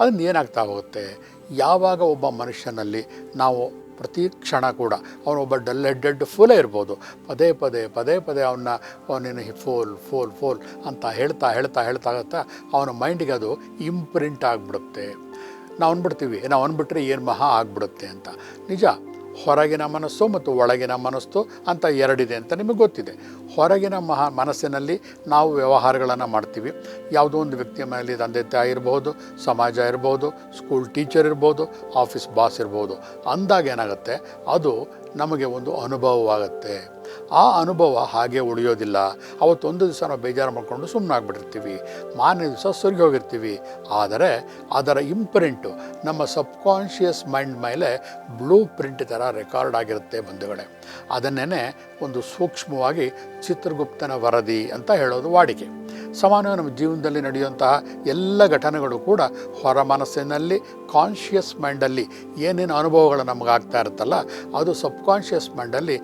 ಅದನ್ನ ಏನಾಗ್ತಾ ಹೋಗುತ್ತೆ? ಯಾವಾಗ ಒಬ್ಬ ಮನುಷ್ಯನಲ್ಲಿ ನಾವು ಪ್ರತಿ ಕ್ಷಣ ಕೂಡ ಅವನೊಬ್ಬ ಡಲ್ ಹೆಡ್ಡೆಡ್ ಫೂಲೇ ಇರ್ಬೋದು. ಪದೇ ಪದೇ ಪದೇ ಪದೇ ಅವನ್ನ ಅವನೇನು ಫೋಲ್ ಫೋಲ್ ಫೋಲ್ ಅಂತ ಹೇಳ್ತಾ ಹೇಳ್ತಾ ಹೇಳ್ತಾ ಹೇಳ್ತಾ ಅವನ ಮೈಂಡಿಗೆ ಅದು ಇಂಪ್ರಿಂಟ್ ಆಗಿಬಿಡುತ್ತೆ. ನಾವು ಅಂದ್ಬಿಡ್ತೀವಿ ನಾವು ಅಂದ್ಬಿಟ್ರೆ ಏನು ಮಹಾ ಆಗಿಬಿಡುತ್ತೆ ಅಂತ. ನಿಜ ಹೊರಗಿನ ಮನಸ್ಸು ಮತ್ತು ಒಳಗಿನ ಮನಸ್ಸು ಅಂತ ಎರಡಿದೆ ಅಂತ ನಿಮಗೆ ಗೊತ್ತಿದೆ. ಹೊರಗಿನ ಮಹ ಮನಸ್ಸಿನಲ್ಲಿ ನಾವು ವ್ಯವಹಾರಗಳನ್ನು ಮಾಡ್ತೀವಿ. ಯಾವುದೋ ಒಂದು ವ್ಯಕ್ತಿಯ ಮನೆಯಲ್ಲಿ ತಂದೆ ತಾಯಿ ಇರಬಹುದು ಸಮಾಜ ಇರ್ಬೋದು ಸ್ಕೂಲ್ ಟೀಚರ್ ಇರ್ಬೋದು ಆಫೀಸ್ ಬಾಸ್ ಇರ್ಬೋದು. ಅಂದಾಗ ಏನಾಗುತ್ತೆ? ಅದು ನಮಗೆ ಒಂದು ಅನುಭವವಾಗುತ್ತೆ. ಆ ಅನುಭವ ಹಾಗೆ ಉಳಿಯೋದಿಲ್ಲ. ಅವತ್ತೊಂದು ದಿವಸ ನಾವು ಬೇಜಾರು ಮಾಡಿಕೊಂಡು ಸುಮ್ಮನೆ ಆಗ್ಬಿಟ್ಟಿರ್ತೀವಿ ಮಾರನೇ ದಿವಸ ಸರಿ ಹೋಗಿರ್ತೀವಿ. ಆದರೆ ಅದರ ಇಂಪ್ರಿಂಟು ನಮ್ಮ ಸಬ್ಕಾನ್ಷಿಯಸ್ ಮೈಂಡ್ ಮೇಲೆ ಬ್ಲೂ ಪ್ರಿಂಟ್ ಥರ ರೆಕಾರ್ಡ್ ಆಗಿರುತ್ತೆ ಬಂಧುಗಳೇ. ಅದನ್ನೇ ಒಂದು ಸೂಕ್ಷ್ಮವಾಗಿ ಚಿತ್ರಗುಪ್ತನ ವರದಿ ಅಂತ ಹೇಳೋದು ವಾಡಿಕೆ. ಸಮಾನವಾಗಿ ನಮ್ಮ ಜೀವನದಲ್ಲಿ ನಡೆಯುವಂತಹ ಎಲ್ಲ ಘಟನೆಗಳು ಕೂಡ ಹೊರ ಮನಸ್ಸಿನಲ್ಲಿ, ಕಾನ್ಷಿಯಸ್ ಮೈಂಡಲ್ಲಿ ಏನೇನು ಅನುಭವಗಳು ನಮಗಾಗ್ತಾ ಇರುತ್ತಲ್ಲ, ಅದು ಸಬ್ಕಾನ್ಷಿಯಸ್ ಮೈಂಡಲ್ಲಿ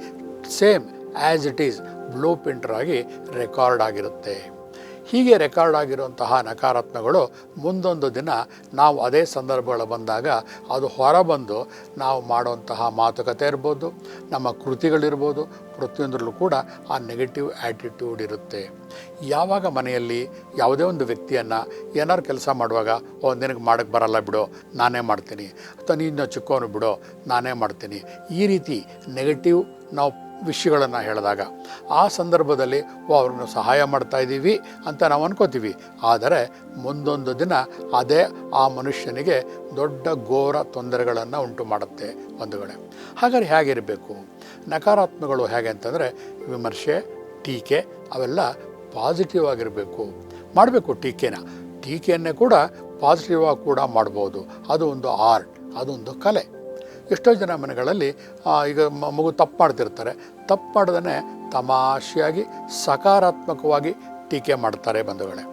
same as it is blue ಪ್ರಿಂಟರಾಗಿ record ಆಗಿರುತ್ತೆ. ಹೀಗೆ ರೆಕಾರ್ಡ್ ಆಗಿರುವಂತಹ ನಕಾರಾತ್ಮಕಗಳು ಮುಂದೊಂದು ದಿನ ನಾವು ಅದೇ ಸಂದರ್ಭಗಳು ಬಂದಾಗ ಅದು ಹೊರಬಂದು ನಾವು ಮಾಡುವಂತಹ ಮಾತುಕತೆ ಇರ್ಬೋದು, ನಮ್ಮ ಕೃತಿಗಳಿರ್ಬೋದು, ಪ್ರತಿಯೊಂದರಲ್ಲೂ ಕೂಡ ಆ ನೆಗೆಟಿವ್ ಆ್ಯಟಿಟ್ಯೂಡ್ ಇರುತ್ತೆ. ಯಾವಾಗ ಮನೆಯಲ್ಲಿ ಯಾವುದೇ ಒಂದು ವ್ಯಕ್ತಿಯನ್ನು ಏನಾದ್ರು ಕೆಲಸ ಮಾಡುವಾಗ, ಓ, ನಿನಗೆ ಮಾಡೋಕ್ಕೆ ಬರಲ್ಲ ಬಿಡು, ನಾನೇ ಮಾಡ್ತೀನಿ. ಅಥವಾ, ನೀನು ಚಿಕ್ಕವನು ಬಿಡು, ನಾನೇ ಮಾಡ್ತೀನಿ. ಈ ರೀತಿ ನೆಗೆಟಿವ್ ನಾವು ವಿಷಯಗಳನ್ನು ಹೇಳಿದಾಗ ಆ ಸಂದರ್ಭದಲ್ಲಿ, ಓ, ಅವ್ರನ್ನ ಸಹಾಯ ಮಾಡ್ತಾ ಇದ್ದೀವಿ ಅಂತ ನಾವು ಅನ್ಕೋತೀವಿ. ಆದರೆ ಮುಂದೊಂದು ದಿನ ಅದೇ ಆ ಮನುಷ್ಯನಿಗೆ ದೊಡ್ಡ ಘೋರ ತೊಂದರೆಗಳನ್ನು ಉಂಟು ಮಾಡುತ್ತೆ ಒಂದುಗಡೆ ಹಾಗಾದ್ರೆ ಹೇಗಿರಬೇಕು? ನಕಾರಾತ್ಮಕಗಳು ಹೇಗೆ ಅಂತಂದರೆ, ವಿಮರ್ಶೆ, ಟೀಕೆ ಅವೆಲ್ಲ ಪಾಸಿಟಿವ್ ಆಗಿರಬೇಕು. ಮಾಡಬೇಕು ಟೀಕೆನ. ಟೀಕೆಯನ್ನೇ ಕೂಡ ಪಾಸಿಟಿವ್ ಆಗಿ ಕೂಡ ಮಾಡ್ಬೋದು. ಅದು ಒಂದು ಆರ್ಟ್ ಅದೊಂದು ಕಲೆ. ಎಷ್ಟೋ ಜನ ಮನೆಗಳಲ್ಲಿ ಈಗ ಮಗು ತಪ್ಪು ಮಾಡ್ತಿರ್ತಾರೆ. ತಪ್ಪು ಮಾಡ್ದೇ ತಮಾಷೆಯಾಗಿ, ಸಕಾರಾತ್ಮಕವಾಗಿ ಟೀಕೆ ಮಾಡ್ತಾರೆ ಬಂಧುಗಳೇ.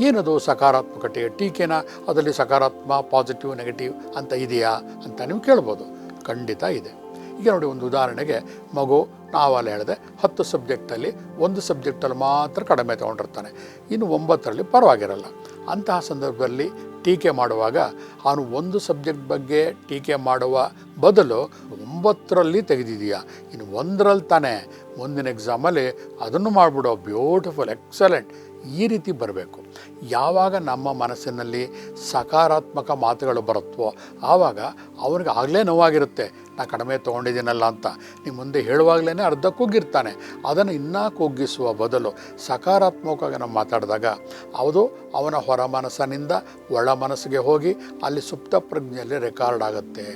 ಏನದು ಸಕಾರಾತ್ಮಕತೆ ಟೀಕೆನ? ಅದರಲ್ಲಿ ಸಕಾರಾತ್ಮ, ಪಾಸಿಟಿವ್, ನೆಗೆಟಿವ್ ಅಂತ ಇದೆಯಾ ಅಂತ ನೀವು ಕೇಳ್ಬೋದು. ಖಂಡಿತ ಇದೆ. ಈಗ ನೋಡಿ ಒಂದು ಉದಾಹರಣೆಗೆ, ಮಗು ನಾವಲ್ಲಿ ಹೇಳಿದೆ, ಹತ್ತು ಸಬ್ಜೆಕ್ಟಲ್ಲಿ, ಒಂದು ಸಬ್ಜೆಕ್ಟಲ್ಲಿ ಮಾತ್ರ ಕಡಿಮೆ ತೊಗೊಂಡಿರ್ತಾನೆ. ಇನ್ನು ಒಂಬತ್ತರಲ್ಲಿ ಪರವಾಗಿರಲ್ಲ. ಅಂತಹ ಸಂದರ್ಭದಲ್ಲಿ ಟೀಕೆ ಮಾಡುವಾಗ ಅವನು ಒಂದು ಸಬ್ಜೆಕ್ಟ್ ಬಗ್ಗೆ ಟೀಕೆ ಮಾಡುವ ಬದಲು ಒಂಬತ್ತರಲ್ಲಿ ತೆಗೆದಿದೆಯಾ. ಇನ್ನು ಒಂದರಲ್ಲಿ ತಾನೇ. ಮುಂದಿನ ಎಕ್ಸಾಮಲ್ಲಿ ಅದನ್ನು ಮಾಡಿಬಿಡೋ. ಬ್ಯೂಟಿಫುಲ್ ಎಕ್ಸಲೆಂಟ್ ಈ ರೀತಿ ಬರಬೇಕು. ಯಾವಾಗ ನಮ್ಮ ಮನಸ್ಸಿನಲ್ಲಿ ಸಕಾರಾತ್ಮಕ ಮಾತುಗಳು ಬರುತ್ತೋ ಆವಾಗ ಅವ್ರಿಗೆ ಆಗಲೇ ನೋವಾಗಿರುತ್ತೆ, ನಾ ಕಡಿಮೆ ತೊಗೊಂಡಿದ್ದೀನಲ್ಲ ಅಂತ. ನೀವು ಮುಂದೆ ಹೇಳುವಾಗಲೇ ಅರ್ಧ ಕುಗ್ಗಿರ್ತಾನೆ ಅದನ್ನು ಇನ್ನೂ ಕುಗ್ಗಿಸುವ ಬದಲು ಸಕಾರಾತ್ಮಕವಾಗಿ ನಾವು ಮಾತಾಡಿದಾಗ ಅದು ಅವನ ಹೊರ ಮನಸ್ಸಿನಿಂದ ಒಳ ಮನಸ್ಸಿಗೆ ಹೋಗಿ ಅಲ್ಲಿ ಸುಪ್ತ ಪ್ರಜ್ಞೆಯಲ್ಲಿ ರೆಕಾರ್ಡ್ ಆಗುತ್ತೆ.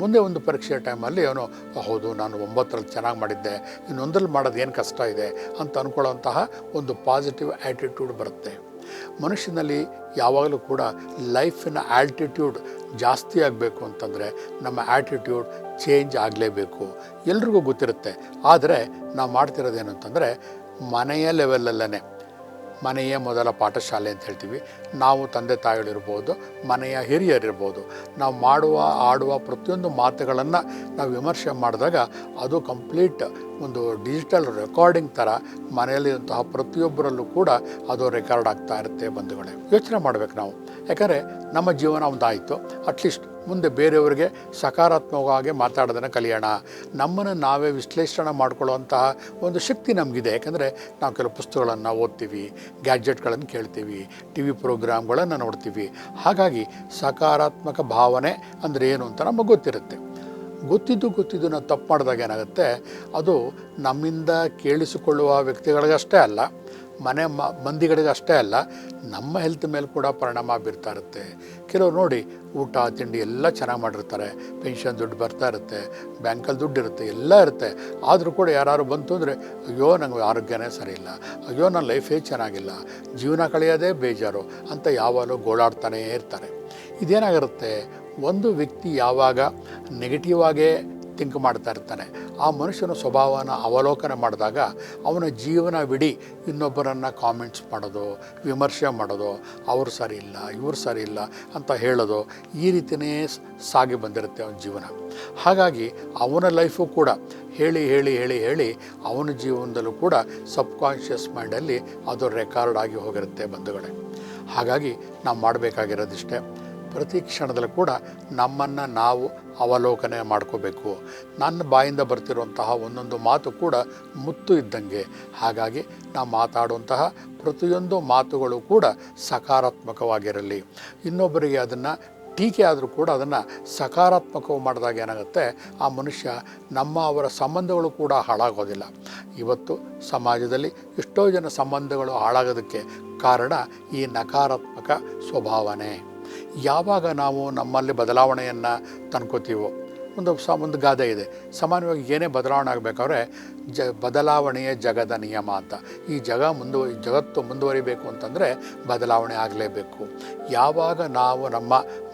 ಮುಂದೆ ಒಂದು ಪರೀಕ್ಷೆ ಟೈಮಲ್ಲಿ ಅವನು, ಹೌದು, ನಾನು ಒಂಬತ್ತರಲ್ಲಿ ಚೆನ್ನಾಗಿ ಮಾಡಿದ್ದೆ, ಇನ್ನೊಂದರಲ್ಲಿ ಮಾಡೋದು ಏನು ಕಷ್ಟ ಇದೆ ಅಂತ ಅಂದ್ಕೊಳ್ಳೋಂತಹ ಒಂದು ಪಾಸಿಟಿವ್ ಆ್ಯಟಿಟ್ಯೂಡ್ ಬರುತ್ತೆ. ಮನುಷ್ಯನಲ್ಲಿ ಯಾವಾಗಲೂ ಕೂಡ ಲೈಫಿನ ಆಲ್ಟಿಟ್ಯೂಡ್ ಜಾಸ್ತಿ ಆಗಬೇಕು ಅಂತಂದರೆ ನಮ್ಮ ಆ್ಯಟಿಟ್ಯೂಡ್ ಚೇಂಜ್ ಆಗಲೇಬೇಕು. ಎಲ್ರಿಗೂ ಗೊತ್ತಿರುತ್ತೆ. ಆದರೆ ನಾವು ಮಾಡ್ತಿರೋದೇನು ಅಂತಂದರೆ ಮನೆಯ ಲೆವೆಲಲ್ಲೇ ಮನೆಯೇ ಮೊದಲ ಪಾಠಶಾಲೆ ಅಂತ ಹೇಳ್ತೀವಿ. ನಾವು ತಂದೆ ತಾಯಿಗಳಿರ್ಬೋದು, ಮನೆಯ ಹಿರಿಯರಿರ್ಬೋದು. ನಾವು ಮಾಡುವ, ಆಡುವ ಪ್ರತಿಯೊಂದು ಮಾತುಗಳನ್ನು ನಾವು ವಿಮರ್ಶೆ ಮಾಡಿದಾಗ ಅದು ಕಂಪ್ಲೀಟ್ ಒಂದು ಡಿಜಿಟಲ್ ರೆಕಾರ್ಡಿಂಗ್ ಥರ ಮನೆಯಲ್ಲಿರುವಂತಹ ಪ್ರತಿಯೊಬ್ಬರಲ್ಲೂ ಕೂಡ ಅದು ರೆಕಾರ್ಡ್ ಆಗ್ತಾ ಇರುತ್ತೆ ಬಂಧುಗಳೇ. ಯೋಚನೆ ಮಾಡಬೇಕು ನಾವು. ಯಾಕಂದರೆ ನಮ್ಮ ಜೀವನ ಒಂದಾಯಿತು. ಅಟ್ಲೀಸ್ಟ್ ಮುಂದೆ ಬೇರೆಯವರಿಗೆ ಸಕಾರಾತ್ಮಕವಾಗಿ ಮಾತಾಡೋದನ್ನು ಕಲಿಯೋಣ. ನಮ್ಮನ್ನು ನಾವೇ ವಿಶ್ಲೇಷಣೆ ಮಾಡಿಕೊಳ್ಳುವಂತಹ ಒಂದು ಶಕ್ತಿ ನಮಗಿದೆ. ಯಾಕಂದರೆ ನಾವು ಕೆಲವು ಪುಸ್ತಕಗಳನ್ನು ಓದ್ತೀವಿ, ಗ್ಯಾಜೆಟ್ಗಳನ್ನು ಕೇಳ್ತೀವಿ ಟಿ ವಿ ಪ್ರೋಗ್ರಾಮ್ಗಳನ್ನು ನೋಡ್ತೀವಿ. ಹಾಗಾಗಿ ಸಕಾರಾತ್ಮಕ ಭಾವನೆ ಅಂದರೆ ಏನು ಅಂತ ನಮಗೆ ಗೊತ್ತಿರುತ್ತೆ. ಗೊತ್ತಿದ್ದು ಗೊತ್ತಿದ್ದು ನಾವು ತಪ್ಪು ಮಾಡಿದಾಗ ಏನಾಗುತ್ತೆ? ಅದು ನಮ್ಮಿಂದ ಕೇಳಿಸಿಕೊಳ್ಳುವ ವ್ಯಕ್ತಿಗಳಿಗಷ್ಟೇ ಅಲ್ಲ ಮನೆ ಮ, ಮಂದಿಗಳಿಗೆ ಅಷ್ಟೇ ಅಲ್ಲ, ನಮ್ಮ ಹೆಲ್ತ್ ಮೇಲೆ ಕೂಡ ಪರಿಣಾಮ ಬೀರ್ತಾ ಇರುತ್ತೆ. ಕೆಲವರು ನೋಡಿ, ಊಟ, ತಿಂಡಿ ಎಲ್ಲ ಚೆನ್ನಾಗಿ ಮಾಡಿರ್ತಾರೆ. ಪೆನ್ಷನ್ ದುಡ್ಡು ಬರ್ತಾ ಇರುತ್ತೆ ಬ್ಯಾಂಕಲ್ಲಿ ದುಡ್ಡು ಇರುತ್ತೆ, ಎಲ್ಲ ಇರುತ್ತೆ. ಆದರೂ ಕೂಡ ಯಾರು ಬಂತು ಅಂದರೆ, ಅಯ್ಯೋ, ನಂಗೆ ಆರೋಗ್ಯನೇ ಸರಿ ಇಲ್ಲ ಅಯ್ಯೋ ನನ್ನ ಲೈಫೇ ಚೆನ್ನಾಗಿಲ್ಲ. ಜೀವನ ಕಳೆಯೋದೇ ಬೇಜಾರು. ಅಂತ ಯಾವಾಗಲೂ ಗೋಳಾಡ್ತಾನೇ ಇರ್ತಾರೆ. ಇದೇನಾಗಿರುತ್ತೆ? ಒಂದು ವ್ಯಕ್ತಿ ಯಾವಾಗ ನೆಗೆಟಿವ್ ಆಗೇ ಥಿಂಕ್ ಮಾಡ್ತಾ ಇರ್ತಾನೆ. ಆ ಮನುಷ್ಯನ ಸ್ವಭಾವನ ಅವಲೋಕನ ಮಾಡಿದಾಗ ಅವನ ಜೀವನವಿಡೀ ಇನ್ನೊಬ್ಬರನ್ನು ಕಾಮೆಂಟ್ಸ್ ಮಾಡೋದು, ವಿಮರ್ಶೆ ಮಾಡೋದು, ಅವರು ಸರಿ ಇಲ್ಲ, ಇವರು ಸರಿ ಇಲ್ಲ ಅಂತ ಹೇಳೋದು ಈ ರೀತಿಯೇ ಸಾಗಿ ಬಂದಿರುತ್ತೆ ಅವನ ಜೀವನ. ಹಾಗಾಗಿ ಅವನ ಲೈಫು ಕೂಡ ಹೇಳಿ ಹೇಳಿ ಹೇಳಿ ಹೇಳಿ ಅವನ ಜೀವನದಲ್ಲೂ ಕೂಡ ಸಬ್ಕಾನ್ಷಿಯಸ್ ಮೈಂಡಲ್ಲಿ ಅದು ರೆಕಾರ್ಡ್ ಆಗಿ ಹೋಗಿರುತ್ತೆ ಬಂಧುಗಳೇ. ಹಾಗಾಗಿ ನಾವು ಮಾಡಬೇಕಾಗಿರೋದಿಷ್ಟೇ. ಪ್ರತಿ ಕ್ಷಣದಲ್ಲೂ ಕೂಡ ನಮ್ಮನ್ನು ನಾವು ಅವಲೋಕನೆ ಮಾಡ್ಕೋಬೇಕು. ನನ್ನ ಬಾಯಿಂದ ಬರ್ತಿರುವಂತಹ ಒಂದೊಂದು ಮಾತು ಕೂಡ ಮುತ್ತು ಇದ್ದಂಗೆ. ಹಾಗಾಗಿ ನಾವು ಮಾತಾಡುವಂತಹ ಪ್ರತಿಯೊಂದು ಮಾತುಗಳು ಕೂಡ ಸಕಾರಾತ್ಮಕವಾಗಿರಲಿ. ಇನ್ನೊಬ್ಬರಿಗೆ ಅದನ್ನು ಟೀಕೆ ಆದರೂ ಕೂಡ ಅದನ್ನು ಸಕಾರಾತ್ಮಕವಾಗಿ ಮಾಡಿದಾಗ ಏನಾಗುತ್ತೆ? ಆ ಮನುಷ್ಯ ನಮ್ಮ ಅವರ ಸಂಬಂಧಗಳು ಕೂಡ ಹಾಳಾಗೋದಿಲ್ಲ. ಇವತ್ತು ಸಮಾಜದಲ್ಲಿ ಎಷ್ಟೋ ಜನ ಸಂಬಂಧಗಳು ಹಾಳಾಗೋದಕ್ಕೆ ಕಾರಣ ಈ ನಕಾರಾತ್ಮಕ ಸ್ವಭಾವನೆ. ಯಾವಾಗ ನಾವು ನಮ್ಮಲ್ಲಿ ಬದಲಾವಣೆಯನ್ನು ತಂದ್ಕೋತೀವೋ ಒಂದು ಸ ಒಂದು ಗಾದೆ ಇದೆ. ಸಾಮಾನ್ಯವಾಗಿ ಏನೇ ಬದಲಾವಣೆ ಆಗಬೇಕಾದ್ರೆ ಜ ಬದಲಾವಣೆಯೇ ಜಗದ ನಿಯಮ ಅಂತ. ಈ ಜಗ ಮುಂದುವ ಜಗತ್ತು ಮುಂದುವರಿಬೇಕು ಅಂತಂದರೆ ಬದಲಾವಣೆ ಆಗಲೇಬೇಕು. ಯಾವಾಗ ನಾವು ನಮ್ಮ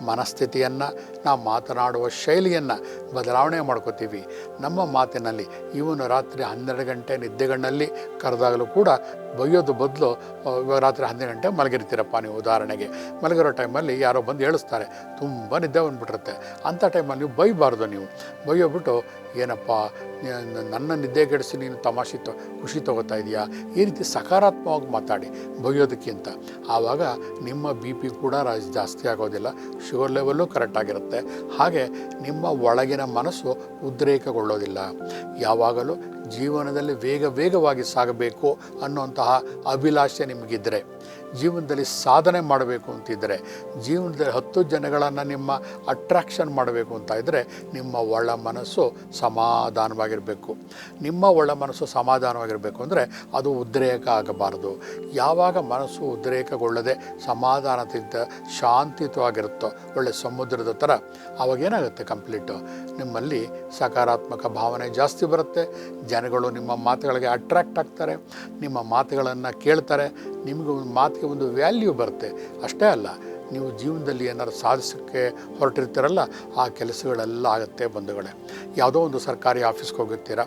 ಮನಸ್ಥಿತಿಯನ್ನು, ನಾವು ಮಾತನಾಡುವ ಶೈಲಿಯನ್ನು ಬದಲಾವಣೆ ಮಾಡ್ಕೋತೀವಿ. ನಮ್ಮ ಮಾತಿನಲ್ಲಿ ಇವನು ರಾತ್ರಿ ಹನ್ನೆರಡು ಗಂಟೆ ನಿದ್ದೆಗಣ್ಣಲ್ಲಿ ಕರೆದಾಗಲೂ ಕೂಡ ಬೈಯೋದು ಬದಲು ರಾತ್ರಿ ಹನ್ನೆರಡು ಗಂಟೆ ಮಲಗಿರ್ತೀರಪ್ಪ ನೀವು ಉದಾಹರಣೆಗೆ. ಮಲಗಿರೋ ಟೈಮಲ್ಲಿ ಯಾರೋ ಬಂದು ಹೇಳಿಸ್ತಾರೆ ತುಂಬ ನಿದ್ದೆ ಬಂದುಬಿಟ್ಟಿರುತ್ತೆ. ಅಂಥ ಟೈಮಲ್ಲಿ ನೀವು ಬೈಬಾರ್ದು ನೀವು. ಬೈಯೋಬಿಟ್ಟು ಏನಪ್ಪ ನನ್ನ ನಿದ್ದೆ ಕೆಡಿಸಿ ನೀನು ತಮಾಷೆ ತೊ, ಖುಷಿ ತಗೋತಾ ಇದೆಯಾ? ಈ ರೀತಿ ಸಕಾರಾತ್ಮಕವಾಗಿ ಮಾತಾಡಿ ಬಗೆಯೋದಕ್ಕಿಂತ ಆವಾಗ ನಿಮ್ಮ ಬಿ ಪಿ ಕೂಡ ಜಾಸ್ತಿ ಆಗೋದಿಲ್ಲ. ಶುಗರ್ ಲೆವೆಲ್ಲು ಕರೆಕ್ಟಾಗಿರುತ್ತೆ ಹಾಗೆ ನಿಮ್ಮ ಒಳಗಿನ ಮನಸ್ಸು ಉದ್ರೇಕಗೊಳ್ಳೋದಿಲ್ಲ. ಯಾವಾಗಲೂ ಜೀವನದಲ್ಲಿ ವೇಗ ವೇಗವಾಗಿ ಸಾಗಬೇಕು ಅನ್ನುವಂತಹ ಅಭಿಲಾಷೆ ನಿಮಗಿದ್ದರೆ ಜೀವನದಲ್ಲಿ ಸಾಧನೆ ಮಾಡಬೇಕು ಅಂತಿದ್ದರೆ, ಜೀವನದಲ್ಲಿ ಹತ್ತು ಜನಗಳನ್ನು ನಿಮ್ಮ ಅಟ್ರಾಕ್ಷನ್ ಮಾಡಬೇಕು ಅಂತ ಇದ್ದರೆ ನಿಮ್ಮ ಒಳ ಮನಸ್ಸು ಸಮಾಧಾನವಾಗಿರಬೇಕು. ನಿಮ್ಮ ಒಳ ಮನಸ್ಸು ಸಮಾಧಾನವಾಗಿರಬೇಕು ಅಂದರೆ ಅದು ಉದ್ರೇಕ ಆಗಬಾರದು. ಯಾವಾಗ ಮನಸ್ಸು ಉದ್ರೇಕಗೊಳ್ಳದೆ ಸಮಾಧಾನದಿಂದ ಶಾಂತಿಯುತವಾಗಿರುತ್ತೋ, ಒಳ್ಳೆ ಸಮುದ್ರದ ಥರ ಆವಾಗೇನಾಗುತ್ತೆ ಕಂಪ್ಲೀಟು ನಿಮ್ಮಲ್ಲಿ ಸಕಾರಾತ್ಮಕ ಭಾವನೆ ಜಾಸ್ತಿ ಬರುತ್ತೆ. ಜನಗಳು ನಿಮ್ಮ ಮಾತುಗಳಿಗೆ ಅಟ್ರಾಕ್ಟ್ ಆಗ್ತಾರೆ. ನಿಮ್ಮ ಮಾತುಗಳನ್ನು ಕೇಳ್ತಾರೆ. ನಿಮಗೆ ಒಂದು ಮಾತಿಗೆ ಒಂದು ವ್ಯಾಲ್ಯೂ ಬರುತ್ತೆ. ಅಷ್ಟೇ ಅಲ್ಲ, ನೀವು ಜೀವನದಲ್ಲಿ ಏನಾದ್ರು ಸಾಧಿಸೋಕ್ಕೆ ಹೊರಟಿರ್ತೀರಲ್ಲ, ಆ ಕೆಲಸಗಳೆಲ್ಲ ಆಗುತ್ತೆ ಬಂಧುಗಳೇ. ಯಾವುದೋ ಒಂದು ಸರ್ಕಾರಿ ಆಫೀಸ್ಗೆ ಹೋಗಿರ್ತೀರ,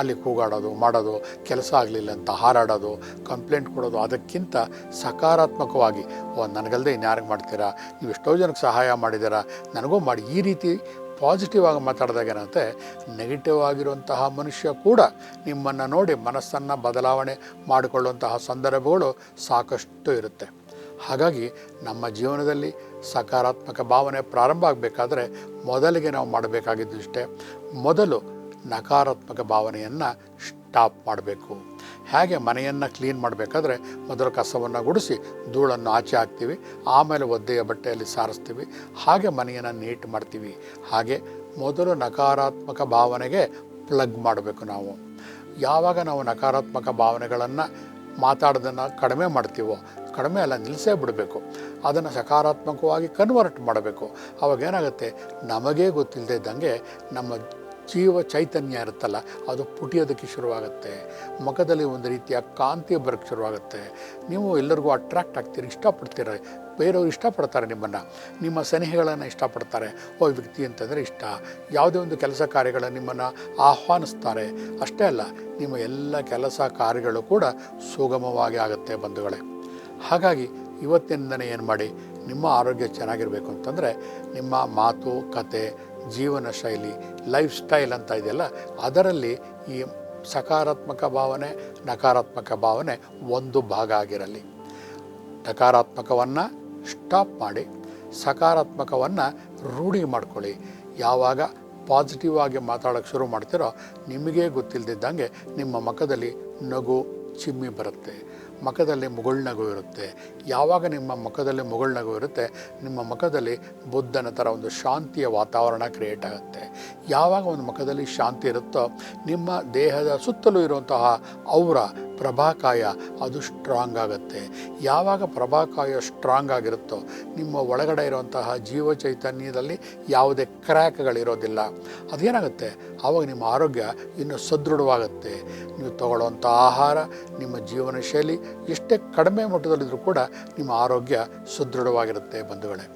ಅಲ್ಲಿ ಕೂಗಾಡೋದು, ಮಾಡೋದು, ಕೆಲಸ ಆಗಲಿಲ್ಲ ಅಂತ ಹಾರಾಡೋದು, ಕಂಪ್ಲೇಂಟ್ ಕೊಡೋದು, ಅದಕ್ಕಿಂತ ಸಕಾರಾತ್ಮಕವಾಗಿ, ಓ ನನಗಲ್ಲದೆ ಇನ್ಯಾರಿಗೆ ಮಾಡ್ತೀರಾ ನೀವು ಎಷ್ಟೋ ಜನಕ್ಕೆ ಸಹಾಯ ಮಾಡಿದ್ದೀರಾ, ನನಗೂ ಮಾಡಿ ಈ ರೀತಿ ಪಾಸಿಟಿವ್ ಆಗಿ ಮಾತಾಡಿದಾಗ ಏನಂತೆ ನೆಗೆಟಿವ್ ಆಗಿರುವಂತಹ ಮನುಷ್ಯ ಕೂಡ ನಿಮ್ಮನ್ನು ನೋಡಿ ಮನಸ್ಸನ್ನು ಬದಲಾವಣೆ ಮಾಡಿಕೊಳ್ಳುವಂತಹ ಸಂದರ್ಭಗಳು ಸಾಕಷ್ಟು ಇರುತ್ತೆ. ಹಾಗಾಗಿ ನಮ್ಮ ಜೀವನದಲ್ಲಿ ಸಕಾರಾತ್ಮಕ ಭಾವನೆ ಪ್ರಾರಂಭ ಆಗಬೇಕಾದ್ರೆ ಮೊದಲಿಗೆ ನಾವು ಮಾಡಬೇಕಾಗಿದ್ದು ಇಷ್ಟೇ, ಮೊದಲು ನಕಾರಾತ್ಮಕ ಭಾವನೆಯನ್ನು ಸ್ಟಾಪ್ ಮಾಡಬೇಕು. ಹೇಗೆ ಮನೆಯನ್ನು ಕ್ಲೀನ್ ಮಾಡಬೇಕಾದ್ರೆ ಮೊದಲು ಕಸವನ್ನು ಗುಡಿಸಿ ಧೂಳನ್ನು ಆಚೆ ಹಾಕ್ತೀವಿ, ಆಮೇಲೆ ಒದ್ದೆಯ ಬಟ್ಟೆಯಲ್ಲಿ ಸಾರಿಸ್ತೀವಿ, ಹಾಗೆ ಮನೆಯನ್ನು ನೀಟ್ ಮಾಡ್ತೀವಿ. ಹಾಗೆ ಮೊದಲು ನಕಾರಾತ್ಮಕ ಭಾವನೆಗೆ ಪ್ಲಗ್ ಮಾಡಬೇಕು ನಾವು. ಯಾವಾಗ ನಾವು ನಕಾರಾತ್ಮಕ ಭಾವನೆಗಳನ್ನು ಮಾತಾಡೋದನ್ನು ಕಡಿಮೆ ಮಾಡ್ತೀವೋ, ಕಡಿಮೆ ಅಲ್ಲ ನಿಲ್ಲಿಸೇ ಬಿಡಬೇಕು. ಅದನ್ನು ಸಕಾರಾತ್ಮಕವಾಗಿ ಕನ್ವರ್ಟ್ ಮಾಡಬೇಕು. ಅವಾಗ ಏನಾಗುತ್ತೆ? ನಮಗೇ ಗೊತ್ತಿಲ್ಲದೆ ಇದ್ದಂಗೆ ನಮ್ಮ ಜೀವ ಚೈತನ್ಯ ಇರುತ್ತಲ್ಲ, ಅದು ಪುಟಿಯೋದಕ್ಕೆ ಶುರುವಾಗುತ್ತೆ. ಮುಖದಲ್ಲಿ ಒಂದು ರೀತಿಯ ಕಾಂತಿ ಬರೋಕ್ಕೆ ಶುರುವಾಗುತ್ತೆ. ನೀವು ಎಲ್ಲರಿಗೂ ಅಟ್ರಾಕ್ಟ್ ಆಗ್ತೀರಿ, ಇಷ್ಟಪಡ್ತೀರ, ಬೇರೆಯವರು ಇಷ್ಟಪಡ್ತಾರೆ ನಿಮ್ಮನ್ನು. ನಿಮ್ಮ ಸನಿಹೆಗಳನ್ನು ಇಷ್ಟಪಡ್ತಾರೆ. ಓ ವ್ಯಕ್ತಿ ಅಂತಂದರೆ ಇಷ್ಟ. ಯಾವುದೇ ಒಂದು ಕೆಲಸ ಕಾರ್ಯಗಳ ನಿಮ್ಮನ್ನು ಆಹ್ವಾನಿಸ್ತಾರೆ. ಅಷ್ಟೇ ಅಲ್ಲ, ನಿಮ್ಮ ಎಲ್ಲ ಕೆಲಸ ಕಾರ್ಯಗಳು ಕೂಡ ಸುಗಮವಾಗಿ ಆಗುತ್ತೆ ಬಂಧುಗಳೇ. ಹಾಗಾಗಿ ಇವತ್ತಿನಿಂದನೇ ಏನು ಮಾಡಿ, ನಿಮ್ಮ ಆರೋಗ್ಯ ಚೆನ್ನಾಗಿರಬೇಕು ಅಂತಂದರೆ ನಿಮ್ಮ ಮಾತು, ಕತೆ ಜೀವನ ಶೈಲಿ ಲೈಫ್ ಸ್ಟೈಲ್ ಅಂತ ಇದೆಯಲ್ಲ, ಅದರಲ್ಲಿ ಈ ಸಕಾರಾತ್ಮಕ ಭಾವನೆ, ನಕಾರಾತ್ಮಕ ಭಾವನೆ ಒಂದು ಭಾಗ ಆಗಿರಲಿ. ನಕಾರಾತ್ಮಕವನ್ನು ಸ್ಟಾಪ್ ಮಾಡಿ, ಸಕಾರಾತ್ಮಕವನ್ನು ರೂಢಿ ಮಾಡ್ಕೊಳ್ಳಿ. ಯಾವಾಗ ಪಾಸಿಟಿವ್ ಆಗಿ ಮಾತಾಡೋಕ್ಕೆ ಶುರು ಮಾಡ್ತೀರೋ, ನಿಮಗೇ ಗೊತ್ತಿಲ್ಲದಿದ್ದಂಗೆ ನಿಮ್ಮ ಮುಖದಲ್ಲಿ ನಗು, ಚಿಮ್ಮಿ ಬರುತ್ತೆ. ಮುಖದಲ್ಲಿ ಮುಗುಳ್ನಗು ಇರುತ್ತೆ. ಯಾವಾಗ ನಿಮ್ಮ ಮುಖದಲ್ಲಿ ಮುಗುಳ್ನಗು ಇರುತ್ತೆ, ನಿಮ್ಮ ಮುಖದಲ್ಲಿ ಬುದ್ಧನ ಥರ ಒಂದು ಶಾಂತಿಯ ವಾತಾವರಣ ಕ್ರಿಯೇಟ್ ಆಗುತ್ತೆ. ಯಾವಾಗ ಒಂದು ಮುಖದಲ್ಲಿ ಶಾಂತಿ ಇರುತ್ತೋ, ನಿಮ್ಮ ದೇಹದ ಸುತ್ತಲೂ ಇರುವಂತಹ ಔರ ಪ್ರಭಾಕಾಯ ಅದು ಸ್ಟ್ರಾಂಗ್ ಆಗುತ್ತೆ. ಯಾವಾಗ ಪ್ರಭಾಕಾಯ ಸ್ಟ್ರಾಂಗ್ ಆಗಿರುತ್ತೋ, ನಿಮ್ಮ ಒಳಗಡೆ ಇರುವಂತಹ ಜೀವ ಚೈತನ್ಯದಲ್ಲಿ ಯಾವುದೇ ಕ್ರ್ಯಾಕ್ಗಳಿರೋದಿಲ್ಲ. ಅದೇನಾಗುತ್ತೆ? ಆವಾಗ ನಿಮ್ಮ ಆರೋಗ್ಯ ಇನ್ನೂ ಸದೃಢವಾಗುತ್ತೆ. ನೀವು ತಗೊಳ್ಳುವಂಥ ಆಹಾರ, ನಿಮ್ಮ ಜೀವನ ಶೈಲಿ ಎಷ್ಟೇ ಕಡಿಮೆ ಮಟ್ಟದಲ್ಲಿದ್ದರೂ ಕೂಡ ನಿಮ್ಮ ಆರೋಗ್ಯ ಸುದೃಢವಾಗಿರುತ್ತೆ ಬಂಧುಗಳೇ.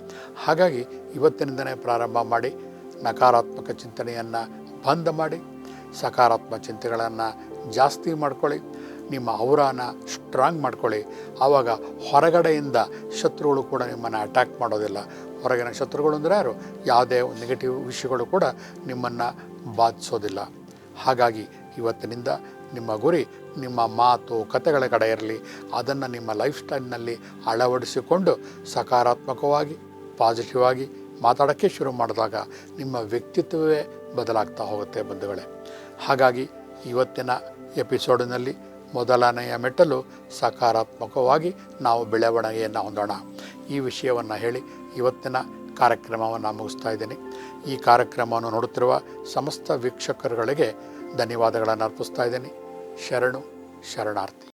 ಹಾಗಾಗಿ ಇವತ್ತಿನಿಂದನೇ ಪ್ರಾರಂಭ ಮಾಡಿ, ನಕಾರಾತ್ಮಕ ಚಿಂತನೆಯನ್ನು ಬಂದ್ ಮಾಡಿ, ಸಕಾರಾತ್ಮಕ ಚಿಂತೆಗಳನ್ನು ಜಾಸ್ತಿ ಮಾಡ್ಕೊಳ್ಳಿ. ನಿಮ್ಮ ಔರಾನ ಸ್ಟ್ರಾಂಗ್ ಮಾಡ್ಕೊಳ್ಳಿ. ಆವಾಗ ಹೊರಗಡೆಯಿಂದ ಶತ್ರುಗಳು ಕೂಡ ನಿಮ್ಮನ್ನು ಅಟ್ಯಾಕ್ ಮಾಡೋದಿಲ್ಲ. ಹೊರಗಿನ ಶತ್ರುಗಳು ಅಂದರೆ ಯಾರು? ಯಾವುದೇ ನೆಗೆಟಿವ್ ವಿಷಯಗಳು ಕೂಡ ನಿಮ್ಮನ್ನು ಬಾಧಿಸೋದಿಲ್ಲ. ಹಾಗಾಗಿ ಇವತ್ತಿನಿಂದ ನಿಮ್ಮ ಗುರಿ, ನಿಮ್ಮ ಮಾತು, ಕತೆಗಳ ಕಡೆ ಇರಲಿ, ಅದನ್ನು ನಿಮ್ಮ ಲೈಫ್ ಸ್ಟೈಲ್ನಲ್ಲಿ ಅಳವಡಿಸಿಕೊಂಡು ಸಕಾರಾತ್ಮಕವಾಗಿ ಪಾಸಿಟಿವ್ ಆಗಿ ಮಾತಾಡೋಕ್ಕೆ ಶುರು ಮಾಡಿದಾಗ ನಿಮ್ಮ ವ್ಯಕ್ತಿತ್ವವೇ ಬದಲಾಗ್ತಾ ಹೋಗುತ್ತೆ ಬಂಧುಗಳೇ. ಹಾಗಾಗಿ ಇವತ್ತಿನ ಎಪಿಸೋಡಿನಲ್ಲಿ ಮೊದಲನೆಯ ಮೆಟ್ಟಲು ಸಕಾರಾತ್ಮಕವಾಗಿ ನಾವು ಬೆಳವಣಿಗೆಯನ್ನು ಹೊಂದೋಣ. ಈ ವಿಷಯವನ್ನು ಹೇಳಿ ಇವತ್ತಿನ ಕಾರ್ಯಕ್ರಮವನ್ನು ಮುಗಿಸ್ತಾ ಇದ್ದೀನಿ. ಈ ಕಾರ್ಯಕ್ರಮವನ್ನು ನೋಡುತ್ತಿರುವ ಸಮಸ್ತ ವೀಕ್ಷಕರುಗಳಿಗೆ ಧನ್ಯವಾದಗಳನ್ನು ಅರ್ಪಿಸ್ತಾ ಇದ್ದೀನಿ. ಶರಣು, ಶರಣಾರ್ಥಿ.